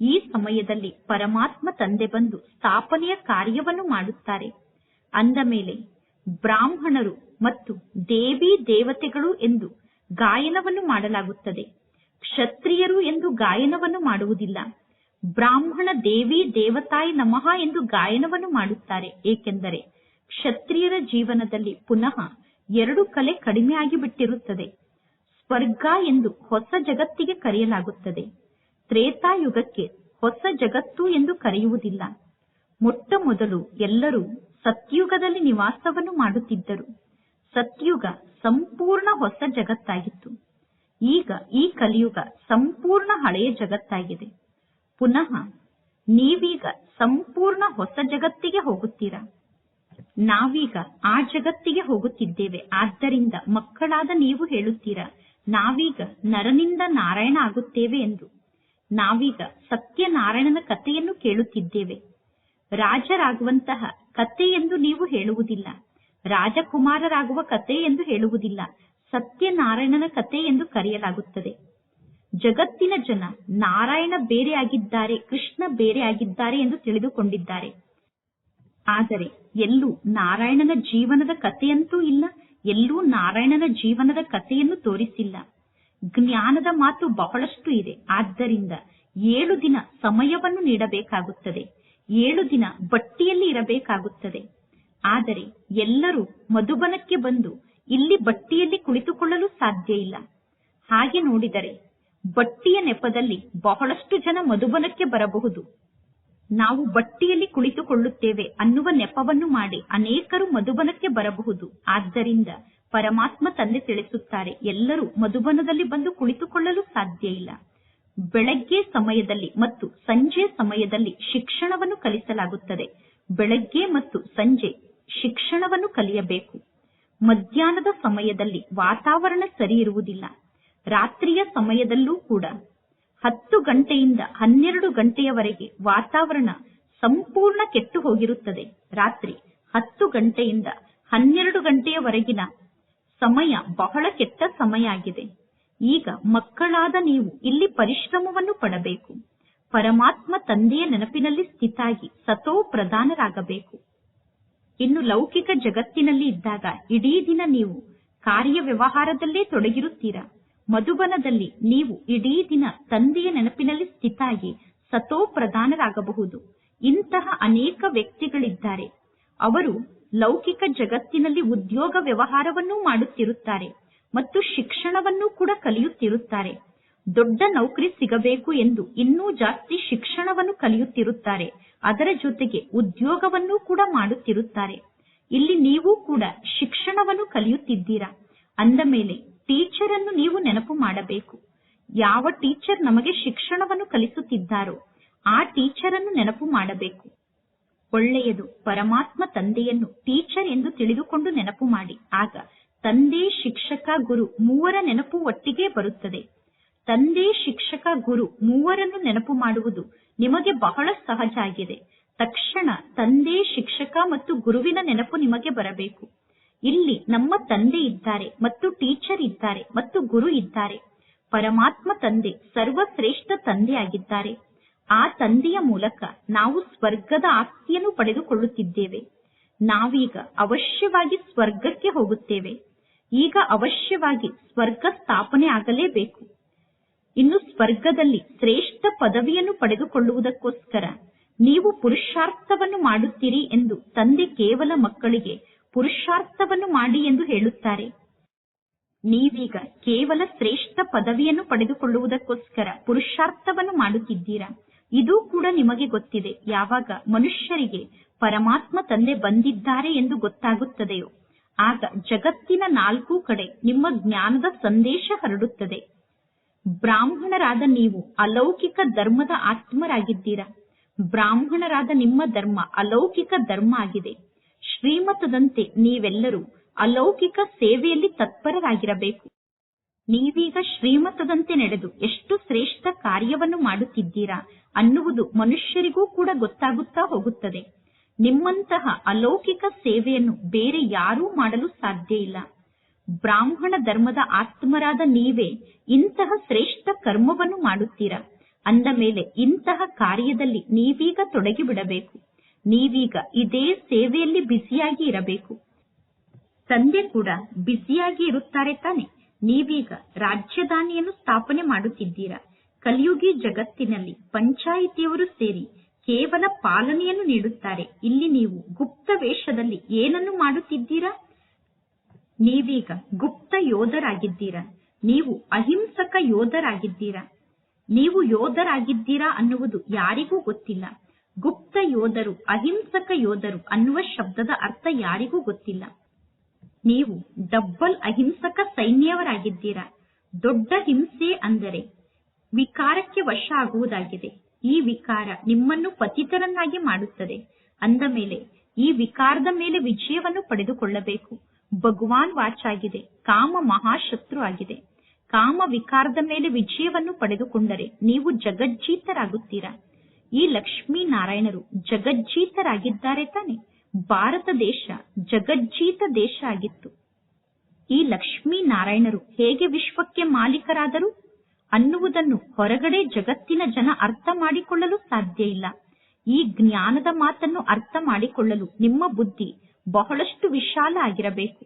A: ಈ ಸಮಯದಲ್ಲಿ ಪರಮಾತ್ಮ ತಂದೆ ಬಂದು ಸ್ಥಾಪನೆಯ ಕಾರ್ಯವನ್ನು ಮಾಡುತ್ತಾರೆ. ಅಂದ ಮೇಲೆ ಬ್ರಾಹ್ಮಣರು ಮತ್ತು ದೇವಿ ದೇವತೆಗಳು ಎಂದು ಗಾಯನವನ್ನು ಮಾಡಲಾಗುತ್ತದೆ. ಕ್ಷತ್ರಿಯರು ಎಂದು ಗಾಯನವನ್ನು ಮಾಡುವುದಿಲ್ಲ. ಬ್ರಾಹ್ಮಣ ದೇವಿ ದೇವತಾಯಿ ನಮಃ ಎಂದು ಗಾಯನವನ್ನು ಮಾಡುತ್ತಾರೆ. ಏಕೆಂದರೆ ಕ್ಷತ್ರಿಯರ ಜೀವನದಲ್ಲಿ ಪುನಃ ಎರಡು ಕಲೆ ಕಡಿಮೆಯಾಗಿ ಬಿಟ್ಟಿರುತ್ತದೆ ಸ್ವರ್ಗ ಎಂದು ಹೊಸ ಜಗತ್ತಿಗೆ ಕರೆಯಲಾಗುತ್ತದೆ. ತ್ರೇತಾಯುಗಕ್ಕೆ ಹೊಸ ಜಗತ್ತು ಎಂದು ಕರೆಯುವುದಿಲ್ಲ. ಮೊಟ್ಟ ಮೊದಲು ಎಲ್ಲರೂ ಸತ್ಯುಗದಲ್ಲಿ ನಿವಾಸವನ್ನು ಮಾಡುತ್ತಿದ್ದರು. ಸತ್ಯುಗ ಸಂಪೂರ್ಣ ಹೊಸ ಜಗತ್ತಾಗಿತ್ತು. ಈಗ ಈ ಕಲಿಯುಗ ಸಂಪೂರ್ಣ ಹಳೆಯ ಜಗತ್ತಾಗಿದೆ. ಪುನಃ ನೀವೀಗ ಸಂಪೂರ್ಣ ಹೊಸ ಜಗತ್ತಿಗೆ ಹೋಗುತ್ತೀರಾ? ನಾವೀಗ ಆ ಜಗತ್ತಿಗೆ ಹೋಗುತ್ತಿದ್ದೇವೆ. ಆದ್ದರಿಂದ ಮಕ್ಕಳಾದ ನೀವು ಹೇಳುತ್ತೀರಾ, ನಾವೀಗ ನರನಿಂದ ನಾರಾಯಣ ಆಗುತ್ತೇವೆ ಎಂದು. ನಾವೀಗ ಸತ್ಯನಾರಾಯಣನ ಕಥೆಯನ್ನು ಕೇಳುತ್ತಿದ್ದೇವೆ. ರಾಜರಾಗುವಂತಹ ಕತೆ ಎಂದು ನೀವು ಹೇಳುವುದಿಲ್ಲ. ರಾಜಕುಮಾರರಾಗುವ ಕತೆ ಎಂದು ಹೇಳುವುದಿಲ್ಲ. ಸತ್ಯನಾರಾಯಣನ ಕತೆ ಎಂದು ಕರೆಯಲಾಗುತ್ತದೆ. ಜಗತ್ತಿನ ಜನ ನಾರಾಯಣ ಬೇರೆಯಾಗಿದ್ದಾರೆ ಕೃಷ್ಣ ಬೇರೆ ಆಗಿದ್ದಾರೆ ಎಂದು ತಿಳಿದುಕೊಂಡಿದ್ದಾರೆ. ಆದರೆ ಎಲ್ಲೂ ನಾರಾಯಣನ ಜೀವನದ ಕಥೆಯಂತೂ ಇಲ್ಲ, ಎಲ್ಲೂ ನಾರಾಯಣನ ಜೀವನದ ಕಥೆಯನ್ನು ತೋರಿಸಿಲ್ಲ. ಜ್ಞಾನದ ಮಾತು ಬಹಳಷ್ಟು ಇದೆ. ಆದ್ದರಿಂದ ಏಳು ದಿನ ಸಮಯವನ್ನು ನೀಡಬೇಕಾಗುತ್ತದೆ. ಏಳು ದಿನ ಬಟ್ಟಿಯಲ್ಲಿ ಇರಬೇಕಾಗುತ್ತದೆ. ಆದರೆ ಎಲ್ಲರೂ ಮಧುಬನಕ್ಕೆ ಬಂದು ಇಲ್ಲಿ ಬಟ್ಟಿಯಲ್ಲಿ ಕುಳಿತುಕೊಳ್ಳಲು ಸಾಧ್ಯ ಇಲ್ಲ. ಹಾಗೆ ನೋಡಿದರೆ ಬಟ್ಟಿಯ ನೆಪದಲ್ಲಿ ಬಹಳಷ್ಟು ಜನ ಮಧುಬನಕ್ಕೆ ಬರಬಹುದು. ನಾವು ಬಟ್ಟಿಯಲ್ಲಿ ಕುಳಿತುಕೊಳ್ಳುತ್ತೇವೆ ಅನ್ನುವ ನೆಪವನ್ನು ಮಾಡಿ ಅನೇಕರು ಮಧುಬನಕ್ಕೆ ಬರಬಹುದು. ಆದ್ದರಿಂದ ಪರಮಾತ್ಮ ತಂದೆ ತಿಳಿಸುತ್ತಾರೆ, ಎಲ್ಲರೂ ಮಧುಬನದಲ್ಲಿ ಬಂದು ಕುಳಿತುಕೊಳ್ಳಲು ಸಾಧ್ಯ ಇಲ್ಲ. ಬೆಳಗ್ಗೆ ಸಮಯದಲ್ಲಿ ಮತ್ತು ಸಂಜೆ ಸಮಯದಲ್ಲಿ ಶಿಕ್ಷಣವನ್ನು ಕಲಿಸಲಾಗುತ್ತದೆ. ಬೆಳಗ್ಗೆ ಮತ್ತು ಸಂಜೆ ಶಿಕ್ಷಣವನ್ನು ಕಲಿಯಬೇಕು. ಮಧ್ಯಾಹ್ನದ ಸಮಯದಲ್ಲಿ ವಾತಾವರಣ ಸರಿ ಇರುವುದಿಲ್ಲ. ರಾತ್ರಿಯ ಸಮಯದಲ್ಲೂ ಕೂಡ ಹತ್ತು ಗಂಟೆಯಿಂದ ಹನ್ನೆರಡು ಗಂಟೆಯವರೆಗೆ ವಾತಾವರಣ ಸಂಪೂರ್ಣ ಕೆಟ್ಟು ಹೋಗಿರುತ್ತದೆ. ರಾತ್ರಿ ಹತ್ತು ಗಂಟೆಯಿಂದ ಹನ್ನೆರಡು ಗಂಟೆಯವರೆಗಿನ ಸಮಯ ಬಹಳ ಕೆಟ್ಟ ಸಮಯ ಆಗಿದೆ. ಈಗ ಮಕ್ಕಳಾದ ನೀವು ಇಲ್ಲಿ ಪರಿಶ್ರಮವನ್ನು ಪಡಬೇಕು. ಪರಮಾತ್ಮ ತಂದೆಯ ನೆನಪಿನಲ್ಲಿ ಸ್ಥಿತಾಗಿ ಸತೋ ಪ್ರಧಾನರಾಗಬೇಕು. ಇನ್ನು ಲೌಕಿಕ ಜಗತ್ತಿನಲ್ಲಿ ಇದ್ದಾಗ ಇಡೀ ದಿನ ನೀವು ಕಾರ್ಯ ವ್ಯವಹಾರದಲ್ಲೇ ತೊಡಗಿರುತ್ತೀರಾ? ಮಧುಬನದಲ್ಲಿ ನೀವು ಇಡೀ ದಿನ ತಂದೆಯ ನೆನಪಿನಲ್ಲಿ ಸ್ಥಿತಾಗಿ ಸತೋ ಪ್ರಧಾನರಾಗಬಹುದು ಇಂತಹ ಅನೇಕ ವ್ಯಕ್ತಿಗಳಿದ್ದಾರೆ. ಅವರು ಲೌಕಿಕ ಜಗತ್ತಿನಲ್ಲಿ ಉದ್ಯೋಗ ವ್ಯವಹಾರವನ್ನೂ ಮಾಡುತ್ತಿರುತ್ತಾರೆ ಮತ್ತು ಶಿಕ್ಷಣವನ್ನೂ ಕೂಡ ಕಲಿಯುತ್ತಿರುತ್ತಾರೆ. ದೊಡ್ಡ ನೌಕರಿ ಸಿಗಬೇಕು ಎಂದು ಇನ್ನೂ ಜಾಸ್ತಿ ಶಿಕ್ಷಣವನ್ನು ಕಲಿಯುತ್ತಿರುತ್ತಾರೆ. ಅದರ ಜೊತೆಗೆ ಉದ್ಯೋಗವನ್ನೂ ಕೂಡ ಮಾಡುತ್ತಿರುತ್ತಾರೆ. ಇಲ್ಲಿ ನೀವು ಕೂಡ ಶಿಕ್ಷಣವನ್ನು ಕಲಿಯುತ್ತಿದ್ದೀರಾ? ಅಂದ ಟೀಚರ್ ಅನ್ನು ನೀವು ನೆನಪು ಮಾಡಬೇಕು. ಯಾವ ಟೀಚರ್ ನಮಗೆ ಶಿಕ್ಷಣವನ್ನು ಕಲಿಸುತ್ತಿದ್ದಾರೋ ಆ ಟೀಚರ್ ಅನ್ನು ನೆನಪು ಮಾಡಬೇಕು. ಒಳ್ಳೆಯದು ಪರಮಾತ್ಮ ತಂದೆಯನ್ನು ಟೀಚರ್ ಎಂದು ತಿಳಿದುಕೊಂಡು ನೆನಪು ಮಾಡಿ. ಆಗ ತಂದೆ ಶಿಕ್ಷಕ ಗುರು ಮೂವರ ನೆನಪು ಒಟ್ಟಿಗೆ ಬರುತ್ತದೆ. ತಂದೆ ಶಿಕ್ಷಕ ಗುರು ಮೂವರನ್ನು ನೆನಪು ಮಾಡುವುದು ನಿಮಗೆ ಬಹಳ ಸಹಜ ಆಗಿದೆ. ತಕ್ಷಣ ತಂದೆ ಶಿಕ್ಷಕ ಮತ್ತು ಗುರುವಿನ ನೆನಪು ನಿಮಗೆ ಬರಬೇಕು. ಇಲ್ಲಿ ನಮ್ಮ ತಂದೆ ಇದ್ದಾರೆ, ಮತ್ತು ಟೀಚರ್ ಇದ್ದಾರೆ, ಮತ್ತು ಗುರು ಇದ್ದಾರೆ. ಪರಮಾತ್ಮ ತಂದೆ, ಸರ್ವಶ್ರೇಷ್ಠ ತಂದೆಯಾಗಿದ್ದಾರೆ. ಆ ತಂದೆಯ ಮೂಲಕ ನಾವು ಸ್ವರ್ಗದ ಆಸ್ತಿಯನ್ನು ಪಡೆದುಕೊಳ್ಳುತ್ತಿದ್ದೇವೆ. ನಾವೀಗ ಅವಶ್ಯವಾಗಿ ಸ್ವರ್ಗಕ್ಕೆ ಹೋಗುತ್ತೇವೆ. ಈಗ ಅವಶ್ಯವಾಗಿ ಸ್ವರ್ಗ ಸ್ಥಾಪನೆ ಆಗಲೇಬೇಕು. ಇನ್ನು ಸ್ವರ್ಗದಲ್ಲಿ ಶ್ರೇಷ್ಠ ಪದವಿಯನ್ನು ಪಡೆದುಕೊಳ್ಳುವುದಕ್ಕೋಸ್ಕರ ನೀವು ಪುರುಷಾರ್ಥವನ್ನು ಮಾಡುತ್ತೀರಿ ಎಂದು ತಂದೆ ಕೇವಲ ಮಕ್ಕಳಿಗೆ ಪುರುಷಾರ್ಥವನ್ನು ಮಾಡಿ ಎಂದು ಹೇಳುತ್ತಾರೆ. ನೀವೀಗ ಕೇವಲ ಶ್ರೇಷ್ಠ ಪದವಿಯನ್ನು ಪಡೆದುಕೊಳ್ಳುವುದಕ್ಕೋಸ್ಕರ ಪುರುಷಾರ್ಥವನ್ನು ಮಾಡುತ್ತಿದ್ದೀರಾ? ಇದು ಕೂಡ ನಿಮಗೆ ಗೊತ್ತಿದೆ. ಯಾವಾಗ ಮನುಷ್ಯರಿಗೆ ಪರಮಾತ್ಮ ತಂದೆ ಬಂದಿದ್ದಾರೆ ಎಂದು ಗೊತ್ತಾಗುತ್ತದೆಯೋ, ಆಗ ಜಗತ್ತಿನ ನಾಲ್ಕು ಕಡೆ ನಿಮ್ಮ ಜ್ಞಾನದ ಸಂದೇಶ ಹರಡುತ್ತದೆ. ಬ್ರಾಹ್ಮಣರಾದ ನೀವು ಅಲೌಕಿಕ ಧರ್ಮದ ಆತ್ಮರಾಗಿದ್ದೀರಾ? ಬ್ರಾಹ್ಮಣರಾದ ನಿಮ್ಮ ಧರ್ಮ ಅಲೌಕಿಕ ಧರ್ಮ ಆಗಿದೆ. ಶ್ರೀಮತದಂತೆ ನೀವೆಲ್ಲರೂ ಅಲೌಕಿಕ ಸೇವೆಯಲ್ಲಿ ತತ್ಪರರಾಗಿರಬೇಕು. ನೀವೀಗ ಶ್ರೀಮತದಂತೆ ನಡೆದು ಎಷ್ಟು ಶ್ರೇಷ್ಠ ಕಾರ್ಯವನ್ನು ಮಾಡುತ್ತಿದ್ದೀರಾ ಅನ್ನುವುದು ಮನುಷ್ಯರಿಗೂ ಕೂಡ ಗೊತ್ತಾಗುತ್ತಾ ಹೋಗುತ್ತದೆ. ನಿಮ್ಮಂತಹ ಅಲೌಕಿಕ ಸೇವೆಯನ್ನು ಬೇರೆ ಯಾರೂ ಮಾಡಲು ಸಾಧ್ಯ ಇಲ್ಲ. ಬ್ರಾಹ್ಮಣ ಧರ್ಮದ ಆತ್ಮರಾದ ನೀವೇ ಇಂತಹ ಶ್ರೇಷ್ಠ ಕರ್ಮವನ್ನು ಮಾಡುತ್ತೀರಾ? ಅಂದ ಮೇಲೆ ಇಂತಹ ಕಾರ್ಯದಲ್ಲಿ ನೀವೀಗ ತೊಡಗಿ ಬಿಡಬೇಕು ನೀವೀಗ ಇದೇ ಸೇವೆಯಲ್ಲಿ ಬಿಸಿಯಾಗಿ ಇರಬೇಕು. ತಂದೆ ಕೂಡ ಬಿಸಿಯಾಗಿ ಇರುತ್ತಾರೆ ತಾನೆ. ನೀವೀಗ ರಾಜ್ಯಧಾನಿಯನ್ನು ಸ್ಥಾಪನೆ ಮಾಡುತ್ತಿದ್ದೀರಾ? ಕಲಿಯುಗಿ ಜಗತ್ತಿನಲ್ಲಿ ಪಂಚಾಯಿತಿಯವರು ಸೇರಿ ಕೇವಲ ಪಾಲನೆಯನ್ನು ನೀಡುತ್ತಾರೆ. ಇಲ್ಲಿ ನೀವು ಗುಪ್ತ ವೇಷದಲ್ಲಿ ಏನನ್ನು ಮಾಡುತ್ತಿದ್ದೀರಾ? ನೀವೀಗ ಗುಪ್ತ ಯೋಧರಾಗಿದ್ದೀರಾ? ನೀವು ಅಹಿಂಸಕ ಯೋಧರಾಗಿದ್ದೀರಾ? ನೀವು ಯೋಧರಾಗಿದ್ದೀರಾ ಅನ್ನುವುದು ಯಾರಿಗೂ ಗೊತ್ತಿಲ್ಲ. ಗುಪ್ತ ಯೋಧರು, ಅಹಿಂಸಕ ಯೋಧರು ಅನ್ನುವ ಶಬ್ದದ ಅರ್ಥ ಯಾರಿಗೂ ಗೊತ್ತಿಲ್ಲ. ನೀವು ಡಬ್ಬಲ್ ಅಹಿಂಸಕ ಸೈನ್ಯವರಾಗಿದ್ದೀರಾ? ದೊಡ್ಡ ಹಿಂಸೆ ಅಂದರೆ ವಿಕಾರಕ್ಕೆ ವಶ ಆಗುವುದಾಗಿದೆ. ಈ ವಿಕಾರ ನಿಮ್ಮನ್ನು ಪತಿತರನ್ನಾಗಿ ಮಾಡುತ್ತದೆ. ಅಂದ ಮೇಲೆ ಈ ವಿಕಾರದ ಮೇಲೆ ವಿಜಯವನ್ನು ಪಡೆದುಕೊಳ್ಳಬೇಕು. ಭಗವಾನ್ ವಾಚಾಗಿದೆ ಕಾಮ ಮಹಾಶತ್ರು ಆಗಿದೆ. ಕಾಮ ವಿಕಾರದ ಮೇಲೆ ವಿಜಯವನ್ನು ಪಡೆದುಕೊಂಡರೆ ನೀವು ಜಗಜ್ಜೀತರಾಗುತ್ತೀರಾ? ಈ ಲಕ್ಷ್ಮೀ ನಾರಾಯಣರು ಜಗಜ್ಜೀತರಾಗಿದ್ದಾರೆ ತಾನೆ. ಭಾರತ ದೇಶ ಜಗಜ್ಜೀತ ದೇಶ ಆಗಿತ್ತು. ಈ ಲಕ್ಷ್ಮೀ ನಾರಾಯಣರು ಹೇಗೆ ವಿಶ್ವಕ್ಕೆ ಮಾಲೀಕರಾದರು? ಅನ್ನುವುದನ್ನು ಹೊರಗಡೆ ಜಗತ್ತಿನ ಜನ ಅರ್ಥ ಮಾಡಿಕೊಳ್ಳಲು ಸಾಧ್ಯ ಇಲ್ಲ. ಈ ಜ್ಞಾನದ ಮಾತನ್ನು ಅರ್ಥ ಮಾಡಿಕೊಳ್ಳಲು ನಿಮ್ಮ ಬುದ್ಧಿ ಬಹಳಷ್ಟು ವಿಶಾಲ ಆಗಿರಬೇಕು.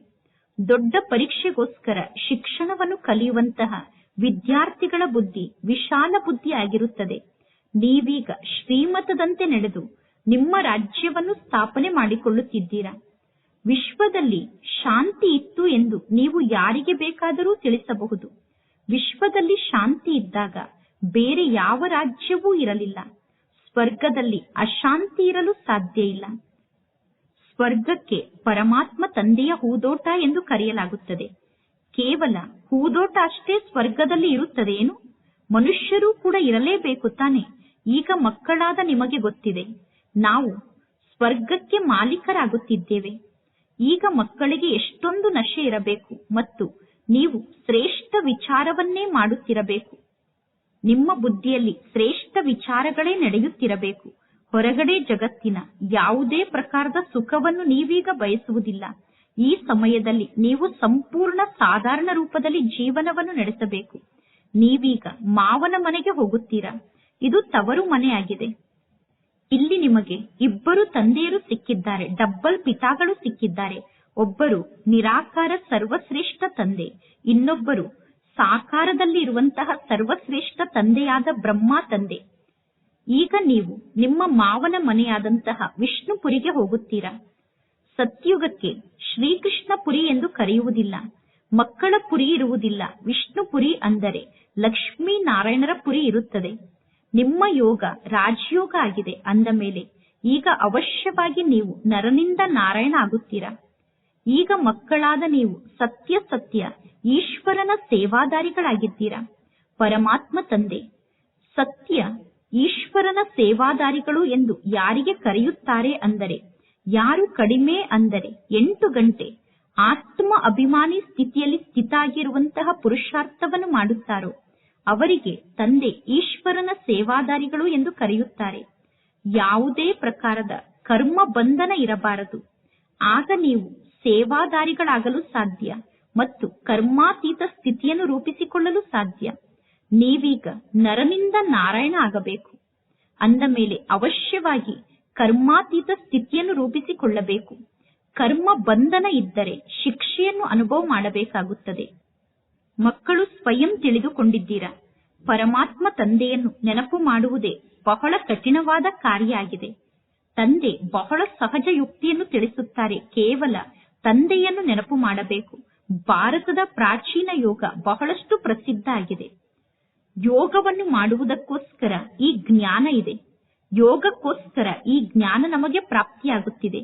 A: ದೊಡ್ಡ ಪರೀಕ್ಷೆಗೋಸ್ಕರ ಶಿಕ್ಷಣವನ್ನು ಕಲಿಯುವಂತಹ ವಿದ್ಯಾರ್ಥಿಗಳ ಬುದ್ಧಿ ವಿಶಾಲ ಬುದ್ಧಿ ಆಗಿರುತ್ತದೆ ನೀವೀಗ ಶ್ರೀಮತದಂತೆ ನಡೆದು ನಿಮ್ಮ ರಾಜ್ಯವನ್ನು ಸ್ಥಾಪನೆ ಮಾಡಿಕೊಳ್ಳುತ್ತಿದ್ದೀರಾ? ವಿಶ್ವದಲ್ಲಿ ಶಾಂತಿ ಇತ್ತು ಎಂದು ನೀವು ಯಾರಿಗೆ ಬೇಕಾದರೂ ತಿಳಿಸಬಹುದು. ವಿಶ್ವದಲ್ಲಿ ಶಾಂತಿ ಇದ್ದಾಗ ಬೇರೆ ಯಾವ ರಾಜ್ಯವೂ ಇರಲಿಲ್ಲ. ಸ್ವರ್ಗದಲ್ಲಿ ಅಶಾಂತಿ ಇರಲು ಸಾಧ್ಯ ಇಲ್ಲ. ಸ್ವರ್ಗಕ್ಕೆ ಪರಮಾತ್ಮ ತಂದೆಯ ಹೂದೋಟ ಎಂದು ಕರೆಯಲಾಗುತ್ತದೆ. ಕೇವಲ ಹೂದೋಟ ಅಷ್ಟೇ ಸ್ವರ್ಗದಲ್ಲಿ ಇರುತ್ತದೆ ಏನು ಮನುಷ್ಯರೂ ಕೂಡ ಇರಲೇಬೇಕು ತಾನೆ. ಈಗ ಮಕ್ಕಳಾದ ನಿಮಗೆ ಗೊತ್ತಿದೆ. ನಾವು ಸ್ವರ್ಗಕ್ಕೆ ಮಾಲೀಕರಾಗುತ್ತಿದ್ದೇವೆ. ಈಗ ಮಕ್ಕಳಿಗೆ ಎಷ್ಟೊಂದು ನಶೆ ಇರಬೇಕು ಮತ್ತು ನೀವು ಶ್ರೇಷ್ಠ ವಿಚಾರವನ್ನೇ ಮಾಡುತ್ತಿರಬೇಕು. ನಿಮ್ಮ ಬುದ್ಧಿಯಲ್ಲಿ ಶ್ರೇಷ್ಠ ವಿಚಾರಗಳೇ ನಡೆಯುತ್ತಿರಬೇಕು. ಹೊರಗಡೆ ಜಗತ್ತಿನ ಯಾವುದೇ ಪ್ರಕಾರದ ಸುಖವನ್ನು ನೀವೀಗ ಬಯಸುವುದಿಲ್ಲ. ಈ ಸಮಯದಲ್ಲಿ ನೀವು ಸಂಪೂರ್ಣ ಸಾಧಾರಣ ರೂಪದಲ್ಲಿ ಜೀವನವನ್ನು ನಡೆಸಬೇಕು. ನೀವೀಗ ಮಾವನ ಮನೆಗೆ ಹೋಗುತ್ತೀರಾ? ಇದು ತವರು ಮನೆಯಾಗಿದೆ. ಇಲ್ಲಿ ನಿಮಗೆ ಇಬ್ಬರು ತಂದೆಯರು ಸಿಕ್ಕಿದ್ದಾರೆ, ಡಬ್ಬಲ್ ಪಿತಾಗಳು ಸಿಕ್ಕಿದ್ದಾರೆ. ಒಬ್ಬರು ನಿರಾಕಾರ ಸರ್ವಶ್ರೇಷ್ಠ ತಂದೆ, ಇನ್ನೊಬ್ಬರು ಸಾಕಾರದಲ್ಲಿ ಇರುವಂತಹ ಸರ್ವಶ್ರೇಷ್ಠ ತಂದೆಯಾದ ಬ್ರಹ್ಮ ತಂದೆ. ಈಗ ನೀವು ನಿಮ್ಮ ಮಾವನ ಮನೆಯಾದಂತಹ ವಿಷ್ಣುಪುರಿಗೆ ಹೋಗುತ್ತೀರಾ? ಸತ್ಯುಗಕ್ಕೆ ಶ್ರೀಕೃಷ್ಣ ಪುರಿ ಎಂದು ಕರೆಯುವುದಿಲ್ಲ, ಮಕ್ಕಳ ಪುರಿ ಇರುವುದಿಲ್ಲ. ವಿಷ್ಣುಪುರಿ ಅಂದರೆ ಲಕ್ಷ್ಮೀ ನಾರಾಯಣರ ಪುರಿ ಇರುತ್ತದೆ. ನಿಮ್ಮ ಯೋಗ ರಾಜಯೋಗ ಆಗಿದೆ ಅಂದ ಮೇಲೆ, ಈಗ ಅವಶ್ಯವಾಗಿ ನೀವು ನರನಿಂದ ನಾರಾಯಣ ಆಗುತ್ತೀರಾ? ಈಗ ಮಕ್ಕಳಾದ ನೀವು ಸತ್ಯ ಸತ್ಯ, ಈಶ್ವರನ ಸೇವಾದಾರಿಗಳಾಗಿದ್ದೀರಾ? ಪರಮಾತ್ಮ ತಂದೆ, ಸತ್ಯ, ಈಶ್ವರನ ಸೇವಾದಾರಿಗಳು ಎಂದು ಯಾರಿಗೆ ಕರೆಯುತ್ತಾರೆ ಅಂದರೆ, ಯಾರು ಕಡಿಮೆ ಅಂದರೆ ಎಂಟು ಗಂಟೆ, ಆತ್ಮ ಅಭಿಮಾನಿ ಸ್ಥಿತಿಯಲ್ಲಿ ಸ್ಥಿತಾಗಿರುವಂತಹ ಪುರುಷಾರ್ಥವನ್ನು ಮಾಡುತ್ತಾರೋ? ಅವರಿಗೆ ತಂದೆ ಈಶ್ವರನ ಸೇವಾದಾರಿಗಳು ಎಂದು ಕರೆಯುತ್ತಾರೆ. ಯಾವುದೇ ಪ್ರಕಾರದ ಕರ್ಮ ಬಂಧನ ಇರಬಾರದು. ಆಗ ನೀವು ಸೇವಾದಾರಿಗಳಾಗಲು ಸಾಧ್ಯ ಮತ್ತು ಕರ್ಮಾತೀತ ಸ್ಥಿತಿಯನ್ನು ರೂಪಿಸಿಕೊಳ್ಳಲು ಸಾಧ್ಯ. ನೀವೀಗ ನರನಿಂದ ನಾರಾಯಣ ಆಗಬೇಕು. ಅಂದ ಮೇಲೆ ಅವಶ್ಯವಾಗಿ ಕರ್ಮಾತೀತ ಸ್ಥಿತಿಯನ್ನು ರೂಪಿಸಿಕೊಳ್ಳಬೇಕು. ಕರ್ಮ ಬಂಧನ ಇದ್ದರೆ ಶಿಕ್ಷೆಯನ್ನು ಅನುಭವ ಮಾಡಬೇಕಾಗುತ್ತದೆ. ಮಕ್ಕಳು ಸ್ವಯಂ ತಿಳಿದುಕೊಂಡಿದ್ದೀರಾ. ಪರಮಾತ್ಮ ತಂದೆಯನ್ನು ನೆನಪು ಮಾಡುವುದೇ ಬಹಳ ಕಠಿಣವಾದ ಕಾರ್ಯ ಆಗಿದೆ ತಂದೆ ಬಹಳ ಸಹಜ ಯುಕ್ತಿಯನ್ನು ತಿಳಿಸುತ್ತಾರೆ. ಕೇವಲ ತಂದೆಯನ್ನು ನೆನಪು ಮಾಡಬೇಕು. ಭಾರತದ ಪ್ರಾಚೀನ ಯೋಗ ಬಹಳಷ್ಟು ಪ್ರಸಿದ್ಧ ಆಗಿದೆ. ಯೋಗವನ್ನು ಮಾಡುವುದಕ್ಕೋಸ್ಕರ ಈ ಜ್ಞಾನ ಇದೆ. ಯೋಗಕ್ಕೋಸ್ಕರ ಈ ಜ್ಞಾನ ನಮಗೆ ಪ್ರಾಪ್ತಿಯಾಗುತ್ತಿದೆ.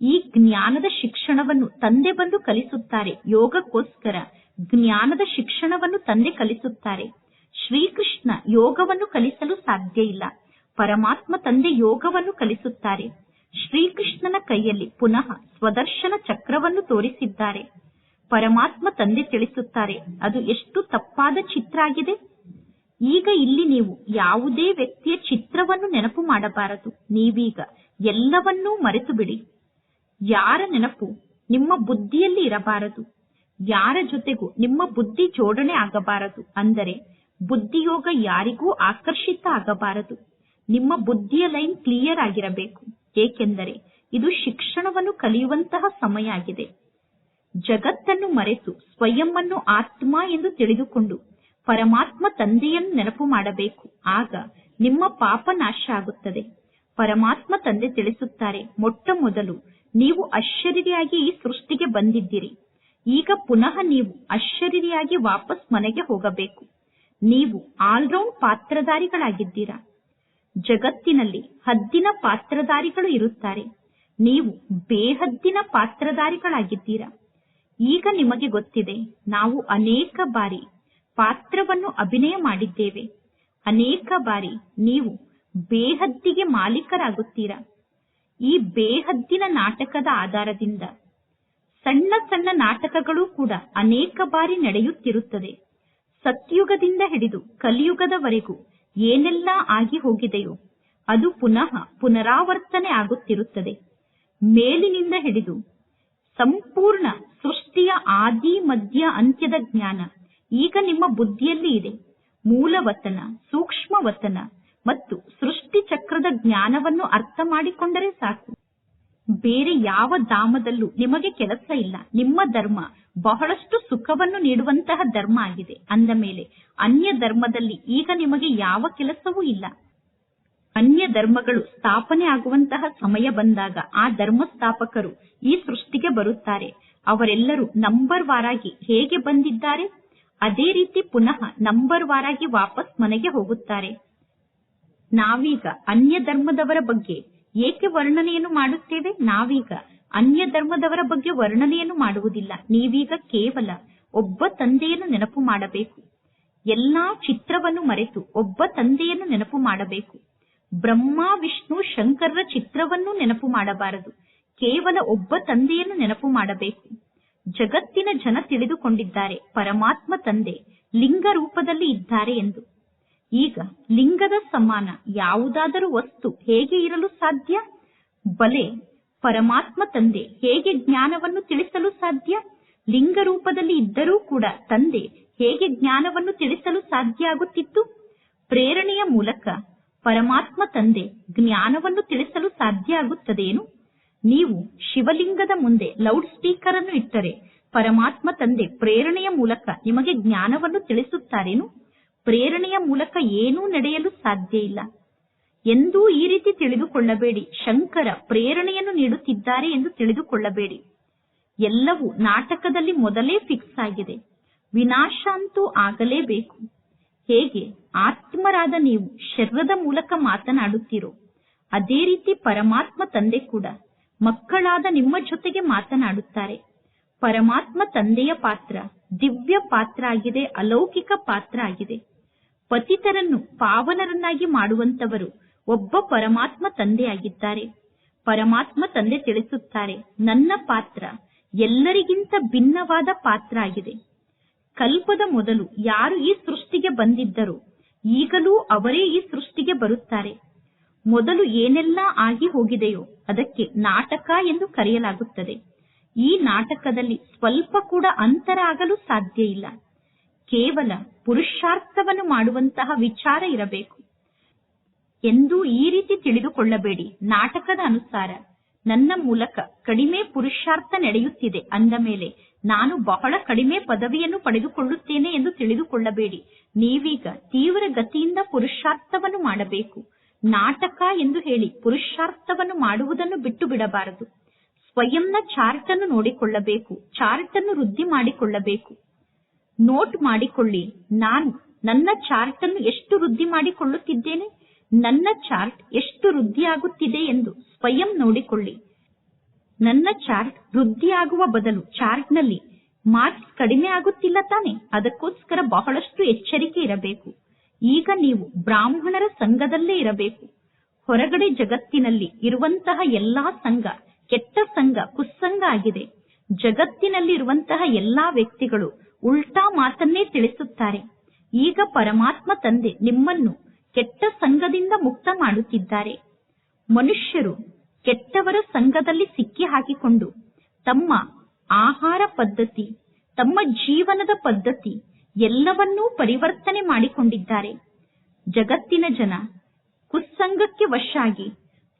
A: ಈ ಜ್ಞಾನದ ಶಿಕ್ಷಣವನ್ನು ತಂದೆ ಬಂದು ಕಲಿಸುತ್ತಾರೆ. ಯೋಗಕ್ಕೋಸ್ಕರ ಜ್ಞಾನದ ಶಿಕ್ಷಣವನ್ನು ತಂದೆ ಕಲಿಸುತ್ತಾರೆ. ಶ್ರೀಕೃಷ್ಣ ಯೋಗವನ್ನು ಕಲಿಸಲು ಸಾಧ್ಯ ಇಲ್ಲ. ಪರಮಾತ್ಮ ತಂದೆ ಯೋಗವನ್ನು ಕಲಿಸುತ್ತಾರೆ. ಶ್ರೀಕೃಷ್ಣನ ಕೈಯಲ್ಲಿ ಪುನಃ ಸ್ವದರ್ಶನ ಚಕ್ರವನ್ನು ತೋರಿಸಿದ್ದಾರೆ. ಪರಮಾತ್ಮ ತಂದೆ ತಿಳಿಸುತ್ತಾರೆ, ಅದು ಎಷ್ಟು ತಪ್ಪಾದ ಚಿತ್ರ ಆಗಿದೆ? ಈಗ ಇಲ್ಲಿ ನೀವು ಯಾವುದೇ ವ್ಯಕ್ತಿಯ ಚಿತ್ರವನ್ನು ನೆನಪು ಮಾಡಬಾರದು. ನೀವೀಗ ಎಲ್ಲವನ್ನೂ ಮರೆತು ಬಿಡಿ ಯಾರ ನೆನಪು ನಿಮ್ಮ ಬುದ್ಧಿಯಲ್ಲಿ ಇರಬಾರದು. ಯಾರ ಜೊತೆಗೂ ನಿಮ್ಮ ಬುದ್ಧಿ ಜೋಡಣೆ ಆಗಬಾರದು. ಅಂದರೆ ಬುದ್ಧಿಯೋಗ ಯಾರಿಗೂ ಆಕರ್ಷಿತ ಆಗಬಾರದು. ನಿಮ್ಮ ಬುದ್ಧಿಯ ಲೈನ್ ಕ್ಲಿಯರ್ ಆಗಿರಬೇಕು. ಏಕೆಂದರೆ ಇದು ಶಿಕ್ಷಣವನ್ನು ಕಲಿಯುವಂತಹ ಸಮಯ ಆಗಿದೆ. ಜಗತ್ತನ್ನು ಮರೆತು ಸ್ವಯಂವನ್ನು ಆತ್ಮ ಎಂದು ತಿಳಿದುಕೊಂಡು ಪರಮಾತ್ಮ ತಂದೆಯನ್ನು ನೆನಪು ಮಾಡಬೇಕು. ಆಗ ನಿಮ್ಮ ಪಾಪ ನಾಶ ಆಗುತ್ತದೆ. ಪರಮಾತ್ಮ ತಂದೆ ತಿಳಿಸುತ್ತಾರೆ ಮೊಟ್ಟ ಮೊದಲು ನೀವು ಅಶರೀರಿಯಾಗಿ ಈ ಸೃಷ್ಟಿಗೆ ಬಂದಿದ್ದೀರಿ. ಈಗ ಪುನಃ ನೀವು ಅಶರೀರಿಯಾಗಿ ವಾಪಸ್ ಮನೆಗೆ ಹೋಗಬೇಕು. ನೀವು ಆಲ್ರೌಂಡ್ ಪಾತ್ರಧಾರಿಗಳಾಗಿದ್ದೀರಾ? ಜಗತ್ತಿನಲ್ಲಿ ಹದ್ದಿನ ಪಾತ್ರಧಾರಿಗಳು ಇರುತ್ತಾರೆ. ನೀವು ಬೇಹದ್ದಿನ ಪಾತ್ರಧಾರಿಗಳಾಗಿದ್ದೀರಾ? ಈಗ ನಿಮಗೆ ಗೊತ್ತಿದೆ, ನಾವು ಅನೇಕ ಬಾರಿ ಪಾತ್ರವನ್ನು ಅಭಿನಯ ಮಾಡಿದ್ದೇವೆ. ಅನೇಕ ಬಾರಿ ನೀವು ಬೇಹದ್ದಿಗೆ ಮಾಲೀಕರಾಗುತ್ತೀರಾ? ಈ ಬೇಹದ್ದಿನ ನಾಟಕದ ಆಧಾರದಿಂದ ಸಣ್ಣ ಸಣ್ಣ ನಾಟಕಗಳು ಕೂಡ ಅನೇಕ ಬಾರಿ ನಡೆಯುತ್ತಿರುತ್ತದೆ. ಸತ್ಯುಗದಿಂದ ಹಿಡಿದು ಕಲಿಯುಗದವರೆಗೂ ಏನೆಲ್ಲ ಆಗಿ ಹೋಗಿದೆಯೋ, ಅದು ಪುನಃ ಪುನರಾವರ್ತನೆ ಆಗುತ್ತಿರುತ್ತದೆ. ಮೇಲಿನಿಂದ ಹಿಡಿದು ಸಂಪೂರ್ಣ ಸೃಷ್ಟಿಯ ಆದಿ, ಮಧ್ಯ, ಅಂತ್ಯದ ಜ್ಞಾನ ಈಗ ನಿಮ್ಮ ಬುದ್ಧಿಯಲ್ಲಿ ಇದೆ. ಮೂಲವತನ, ಸೂಕ್ಷ್ಮವತನ ಮತ್ತು ಸೃಷ್ಟಿ ಚಕ್ರದ ಜ್ಞಾನವನ್ನು ಅರ್ಥ ಮಾಡಿಕೊಂಡರೆ ಸಾಕು. ಬೇರೆ ಯಾವ ಧಾಮದಲ್ಲೂ ನಿಮಗೆ ಕೆಲಸ ಇಲ್ಲ. ನಿಮ್ಮ ಧರ್ಮ ಬಹಳಷ್ಟು ಸುಖವನ್ನು ನೀಡುವಂತಹ ಧರ್ಮ ಆಗಿದೆ. ಅಂದ ಮೇಲೆ ಅನ್ಯ ಧರ್ಮದಲ್ಲಿ ಈಗ ನಿಮಗೆ ಯಾವ ಕೆಲಸವೂ ಇಲ್ಲ. ಅನ್ಯ ಧರ್ಮಗಳು ಸ್ಥಾಪನೆ ಆಗುವಂತಹ ಸಮಯ ಬಂದಾಗ ಆ ಧರ್ಮ ಸ್ಥಾಪಕರು ಈ ಸೃಷ್ಟಿಗೆ ಬರುತ್ತಾರೆ. ಅವರೆಲ್ಲರೂ ನಂಬರ್ ವಾರಾಗಿ ಹೇಗೆ ಬಂದಿದ್ದಾರೆ? ಅದೇ ರೀತಿ ಪುನಃ ನಂಬರ್ ವಾರಾಗಿ ವಾಪಸ್ ಮನೆಗೆ ಹೋಗುತ್ತಾರೆ. ನಾವೀಗ ಅನ್ಯ ಧರ್ಮದವರ ಬಗ್ಗೆ ಏಕೆ ವರ್ಣನೆಯನ್ನು ಮಾಡುತ್ತೇವೆ? ನಾವೀಗ ಅನ್ಯ ಧರ್ಮದವರ ಬಗ್ಗೆ ವರ್ಣನೆಯನ್ನು ಮಾಡುವುದಿಲ್ಲ. ನೀವೀಗ ಕೇವಲ ಒಬ್ಬ ತಂದೆಯನ್ನು ನೆನಪು ಮಾಡಬೇಕು. ಎಲ್ಲಾ ಚಿತ್ರವನ್ನು ಮರೆತು ಒಬ್ಬ ತಂದೆಯನ್ನು ನೆನಪು ಮಾಡಬೇಕು. ಬ್ರಹ್ಮ, ವಿಷ್ಣು, ಶಂಕರರ ಚಿತ್ರವನ್ನು ನೆನಪು ಮಾಡಬಾರದು. ಕೇವಲ ಒಬ್ಬ ತಂದೆಯನ್ನು ನೆನಪು ಮಾಡಬೇಕು. ಜಗತ್ತಿನ ಜನ ತಿಳಿದುಕೊಂಡಿದ್ದಾರೆ. ಪರಮಾತ್ಮ ತಂದೆ ಲಿಂಗ ರೂಪದಲ್ಲಿ ಇದ್ದಾರೆ ಎಂದು. ಈಗ ಲಿಂಗದ ಸಮಾನ ಯಾವುದಾದರೂ ವಸ್ತು ಹೇಗೆ ಇರಲು ಸಾಧ್ಯ? ಬಲೆ, ಪರಮಾತ್ಮ ತಂದೆ ಹೇಗೆ ಜ್ಞಾನವನ್ನು ತಿಳಿಸಲು ಸಾಧ್ಯ? ಲಿಂಗ ರೂಪದಲ್ಲಿ ಇದ್ದರೂ ಕೂಡ ತಂದೆ ಹೇಗೆ ಜ್ಞಾನವನ್ನು ತಿಳಿಸಲು ಸಾಧ್ಯ ಆಗುತ್ತಿತ್ತು? ಪ್ರೇರಣೆಯ ಮೂಲಕ ಪರಮಾತ್ಮ ತಂದೆ ಜ್ಞಾನವನ್ನು ತಿಳಿಸಲು ಸಾಧ್ಯ ಆಗುತ್ತದೇನು? ನೀವು ಶಿವಲಿಂಗದ ಮುಂದೆ ಲೌಡ್ ಸ್ಪೀಕರ್ ಅನ್ನು ಇಟ್ಟರೆ ಪರಮಾತ್ಮ ತಂದೆ ಪ್ರೇರಣೆಯ ಮೂಲಕ ನಿಮಗೆ ಜ್ಞಾನವನ್ನು ತಿಳಿಸುತ್ತಾರೇನು? ಪ್ರೇರಣೆಯ ಮೂಲಕ ಏನೂ ನಡೆಯಲು ಸಾಧ್ಯ ಇಲ್ಲ. ಎಂದೂ ಈ ರೀತಿ ತಿಳಿದುಕೊಳ್ಳಬೇಡಿ. ಶಂಕರ ಪ್ರೇರಣೆಯನ್ನು ನೀಡುತ್ತಿದ್ದಾರೆ ಎಂದು ತಿಳಿದುಕೊಳ್ಳಬೇಡಿ. ಎಲ್ಲವೂ ನಾಟಕದಲ್ಲಿ ಮೊದಲೇ ಫಿಕ್ಸ್ ಆಗಿದೆ. ವಿನಾಶ ಅಂತೂ ಆಗಲೇಬೇಕು. ಹೇಗೆ? ಆತ್ಮರಾದ ನೀವು ಶರೀರದ ಮೂಲಕ ಮಾತನಾಡುತ್ತೀರೋ, ಅದೇ ರೀತಿ ಪರಮಾತ್ಮ ತಂದೆ ಕೂಡ ಮಕ್ಕಳಾದ ನಿಮ್ಮ ಜೊತೆಗೆ ಮಾತನಾಡುತ್ತಾರೆ. ಪರಮಾತ್ಮ ತಂದೆಯ ಪಾತ್ರ ದಿವ್ಯ ಪಾತ್ರ ಆಗಿದೆ, ಅಲೌಕಿಕ ಪಾತ್ರ ಆಗಿದೆ. ಪತಿತರನ್ನು ಪಾವನರನ್ನಾಗಿ ಮಾಡುವಂತವರು ಒಬ್ಬ ಪರಮಾತ್ಮ ತಂದೆಯಾಗಿದ್ದಾರೆ. ಪರಮಾತ್ಮ ತಂದೆ ತಿಳಿಸುತ್ತಾರೆ, ನನ್ನ ಪಾತ್ರ ಎಲ್ಲರಿಗಿಂತ ಭಿನ್ನವಾದ ಪಾತ್ರ ಆಗಿದೆ. ಕಲ್ಪದ ಮೊದಲು ಯಾರು ಈ ಸೃಷ್ಟಿಗೆ ಬಂದಿದ್ದರು, ಈಗಲೂ ಅವರೇ ಈ ಸೃಷ್ಟಿಗೆ ಬರುತ್ತಾರೆ. ಮೊದಲು ಏನೆಲ್ಲ ಆಗಿ ಹೋಗಿದೆಯೋ ಅದಕ್ಕೆ ನಾಟಕ ಎಂದು ಕರೆಯಲಾಗುತ್ತದೆ. ಈ ನಾಟಕದಲ್ಲಿ ಸ್ವಲ್ಪ ಕೂಡ ಅಂತರ ಆಗಲು ಸಾಧ್ಯ ಇಲ್ಲ. ಕೇವಲ ಪುರುಷಾರ್ಥವನ್ನು ಮಾಡುವಂತಹ ವಿಚಾರ ಇರಬೇಕು. ಎಂದು ಈ ರೀತಿ ತಿಳಿದುಕೊಳ್ಳಬೇಡಿ. ನಾಟಕದ ಅನುಸಾರ ನನ್ನ ಮೂಲಕ ಕಡಿಮೆ ಪುರುಷಾರ್ಥ ನಡೆಯುತ್ತಿದೆ ಅಂದ ಮೇಲೆ ನಾನು ಬಹಳ ಕಡಿಮೆ ಪದವಿಯನ್ನು ಪಡೆದುಕೊಳ್ಳುತ್ತೇನೆ ಎಂದು ತಿಳಿದುಕೊಳ್ಳಬೇಡಿ. ನೀವೀಗ ತೀವ್ರ ಗತಿಯಿಂದ ಪುರುಷಾರ್ಥವನ್ನು ಮಾಡಬೇಕು. ನಾಟಕ ಎಂದು ಹೇಳಿ ಪುರುಷಾರ್ಥವನ್ನು ಮಾಡುವುದನ್ನು ಬಿಟ್ಟು ಬಿಡಬಾರದು ಸ್ವಯಂನ ಚಾರ್ಟ್ ಅನ್ನು ನೋಡಿಕೊಳ್ಳಬೇಕು. ಚಾರ್ಟ್ ಅನ್ನು ವೃದ್ಧಿ ಮಾಡಿಕೊಳ್ಳಬೇಕು. ನೋಟ್ ಮಾಡಿಕೊಳ್ಳಿ. ನಾನು ನನ್ನ ಚಾರ್ಟ್ ಅನ್ನು ಎಷ್ಟು ವೃದ್ಧಿ ಮಾಡಿಕೊಳ್ಳುತ್ತಿದ್ದೇನೆ? ನನ್ನ ಚಾರ್ಟ್ ಎಷ್ಟು ವೃದ್ಧಿಯಾಗುತ್ತಿದೆ ಎಂದು ಸ್ವಯಂ ನೋಡಿಕೊಳ್ಳಿ. ನನ್ನ ಚಾರ್ಟ್ ವೃದ್ಧಿಯಾಗುವ ಬದಲು ಚಾರ್ಟ್ನಲ್ಲಿ ಮಾರ್ಕ್ಸ್ ಕಡಿಮೆ ಆಗುತ್ತಿಲ್ಲ ತಾನೆ? ಅದಕ್ಕೋಸ್ಕರ ಬಹಳಷ್ಟು ಎಚ್ಚರಿಕೆ ಇರಬೇಕು. ಈಗ ನೀವು ಬ್ರಾಹ್ಮಣರ ಸಂಘದಲ್ಲೇ ಇರಬೇಕು. ಹೊರಗಡೆ ಜಗತ್ತಿನಲ್ಲಿ ಇರುವಂತಹ ಎಲ್ಲಾ ಸಂಘ ಕೆಟ್ಟ ಸಂಘ ಕುಸ್ಸಂಗ ಆಗಿದೆ. ಜಗತ್ತಿನಲ್ಲಿ ಇರುವಂತಹ ಎಲ್ಲಾ ವ್ಯಕ್ತಿಗಳು ಉಲ್ಟಾ ಮಾತನ್ನೇ ತಿಳಿಸುತ್ತಾರೆ. ಈಗ ಪರಮಾತ್ಮ ತಂದೆ ನಿಮ್ಮನ್ನು ಕೆಟ್ಟ ಸಂಘದಿಂದ ಮುಕ್ತ ಮಾಡುತ್ತಿದ್ದಾರೆ. ಮನುಷ್ಯರು ಕೆಟ್ಟವರ ಸಂಘದಲ್ಲಿ ಸಿಕ್ಕಿ ಹಾಕಿಕೊಂಡು ತಮ್ಮ ಆಹಾರ ಪದ್ಧತಿ, ತಮ್ಮ ಜೀವನದ ಪದ್ಧತಿ ಎಲ್ಲವನ್ನೂ ಪರಿವರ್ತನೆ ಮಾಡಿಕೊಂಡಿದ್ದಾರೆ. ಜಗತ್ತಿನ ಜನ ಕುಸ್ಸಂಗಕ್ಕೆ ವಶಾಗಿ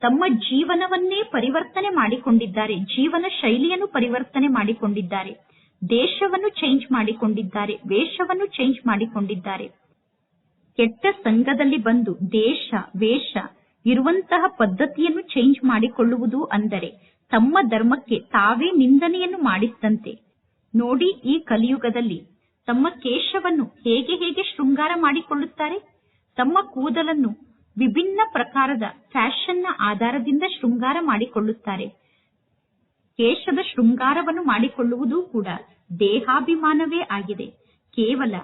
A: ತಮ್ಮ ಜೀವನವನ್ನೇ ಪರಿವರ್ತನೆ ಮಾಡಿಕೊಂಡಿದ್ದಾರೆ, ಜೀವನ ಶೈಲಿಯನ್ನು ಪರಿವರ್ತನೆ ಮಾಡಿಕೊಂಡಿದ್ದಾರೆ. ದೇಶವನ್ನು ಚೇಂಜ್ ಮಾಡಿಕೊಂಡಿದ್ದಾರೆ, ವೇಷವನ್ನು ಚೇಂಜ್ ಮಾಡಿಕೊಂಡಿದ್ದಾರೆ. ಕೆಟ್ಟ ಸಂಘದಲ್ಲಿ ಬಂದು ದೇಶ, ವೇಷ ಇರುವಂತಹ ಪದ್ಧತಿಯನ್ನು ಚೇಂಜ್ ಮಾಡಿಕೊಳ್ಳುವುದು ಅಂದರೆ ತಮ್ಮ ಧರ್ಮಕ್ಕೆ ತಾವೇ ನಿಂದನೆಯನ್ನು ಮಾಡಿದ್ದಂತೆ ನೋಡಿ ಈ ಕಲಿಯುಗದಲ್ಲಿ ತಮ್ಮ ಕೇಶವನ್ನು ಹೇಗೆ ಹೇಗೆ ಶೃಂಗಾರ ಮಾಡಿಕೊಳ್ಳುತ್ತಾರೆ? ತಮ್ಮ ಕೂದಲನ್ನು ವಿಭಿನ್ನ ಪ್ರಕಾರದ ಫ್ಯಾಷನ್ನ ಆಧಾರದಿಂದ ಶೃಂಗಾರ ಮಾಡಿಕೊಳ್ಳುತ್ತಾರೆ. ಕೇಶದ ಶೃಂಗಾರವನ್ನು ಮಾಡಿಕೊಳ್ಳುವುದು ಕೂಡ ದೇಹಾಭಿಮಾನವೇ ಆಗಿದೆ. ಕೇವಲ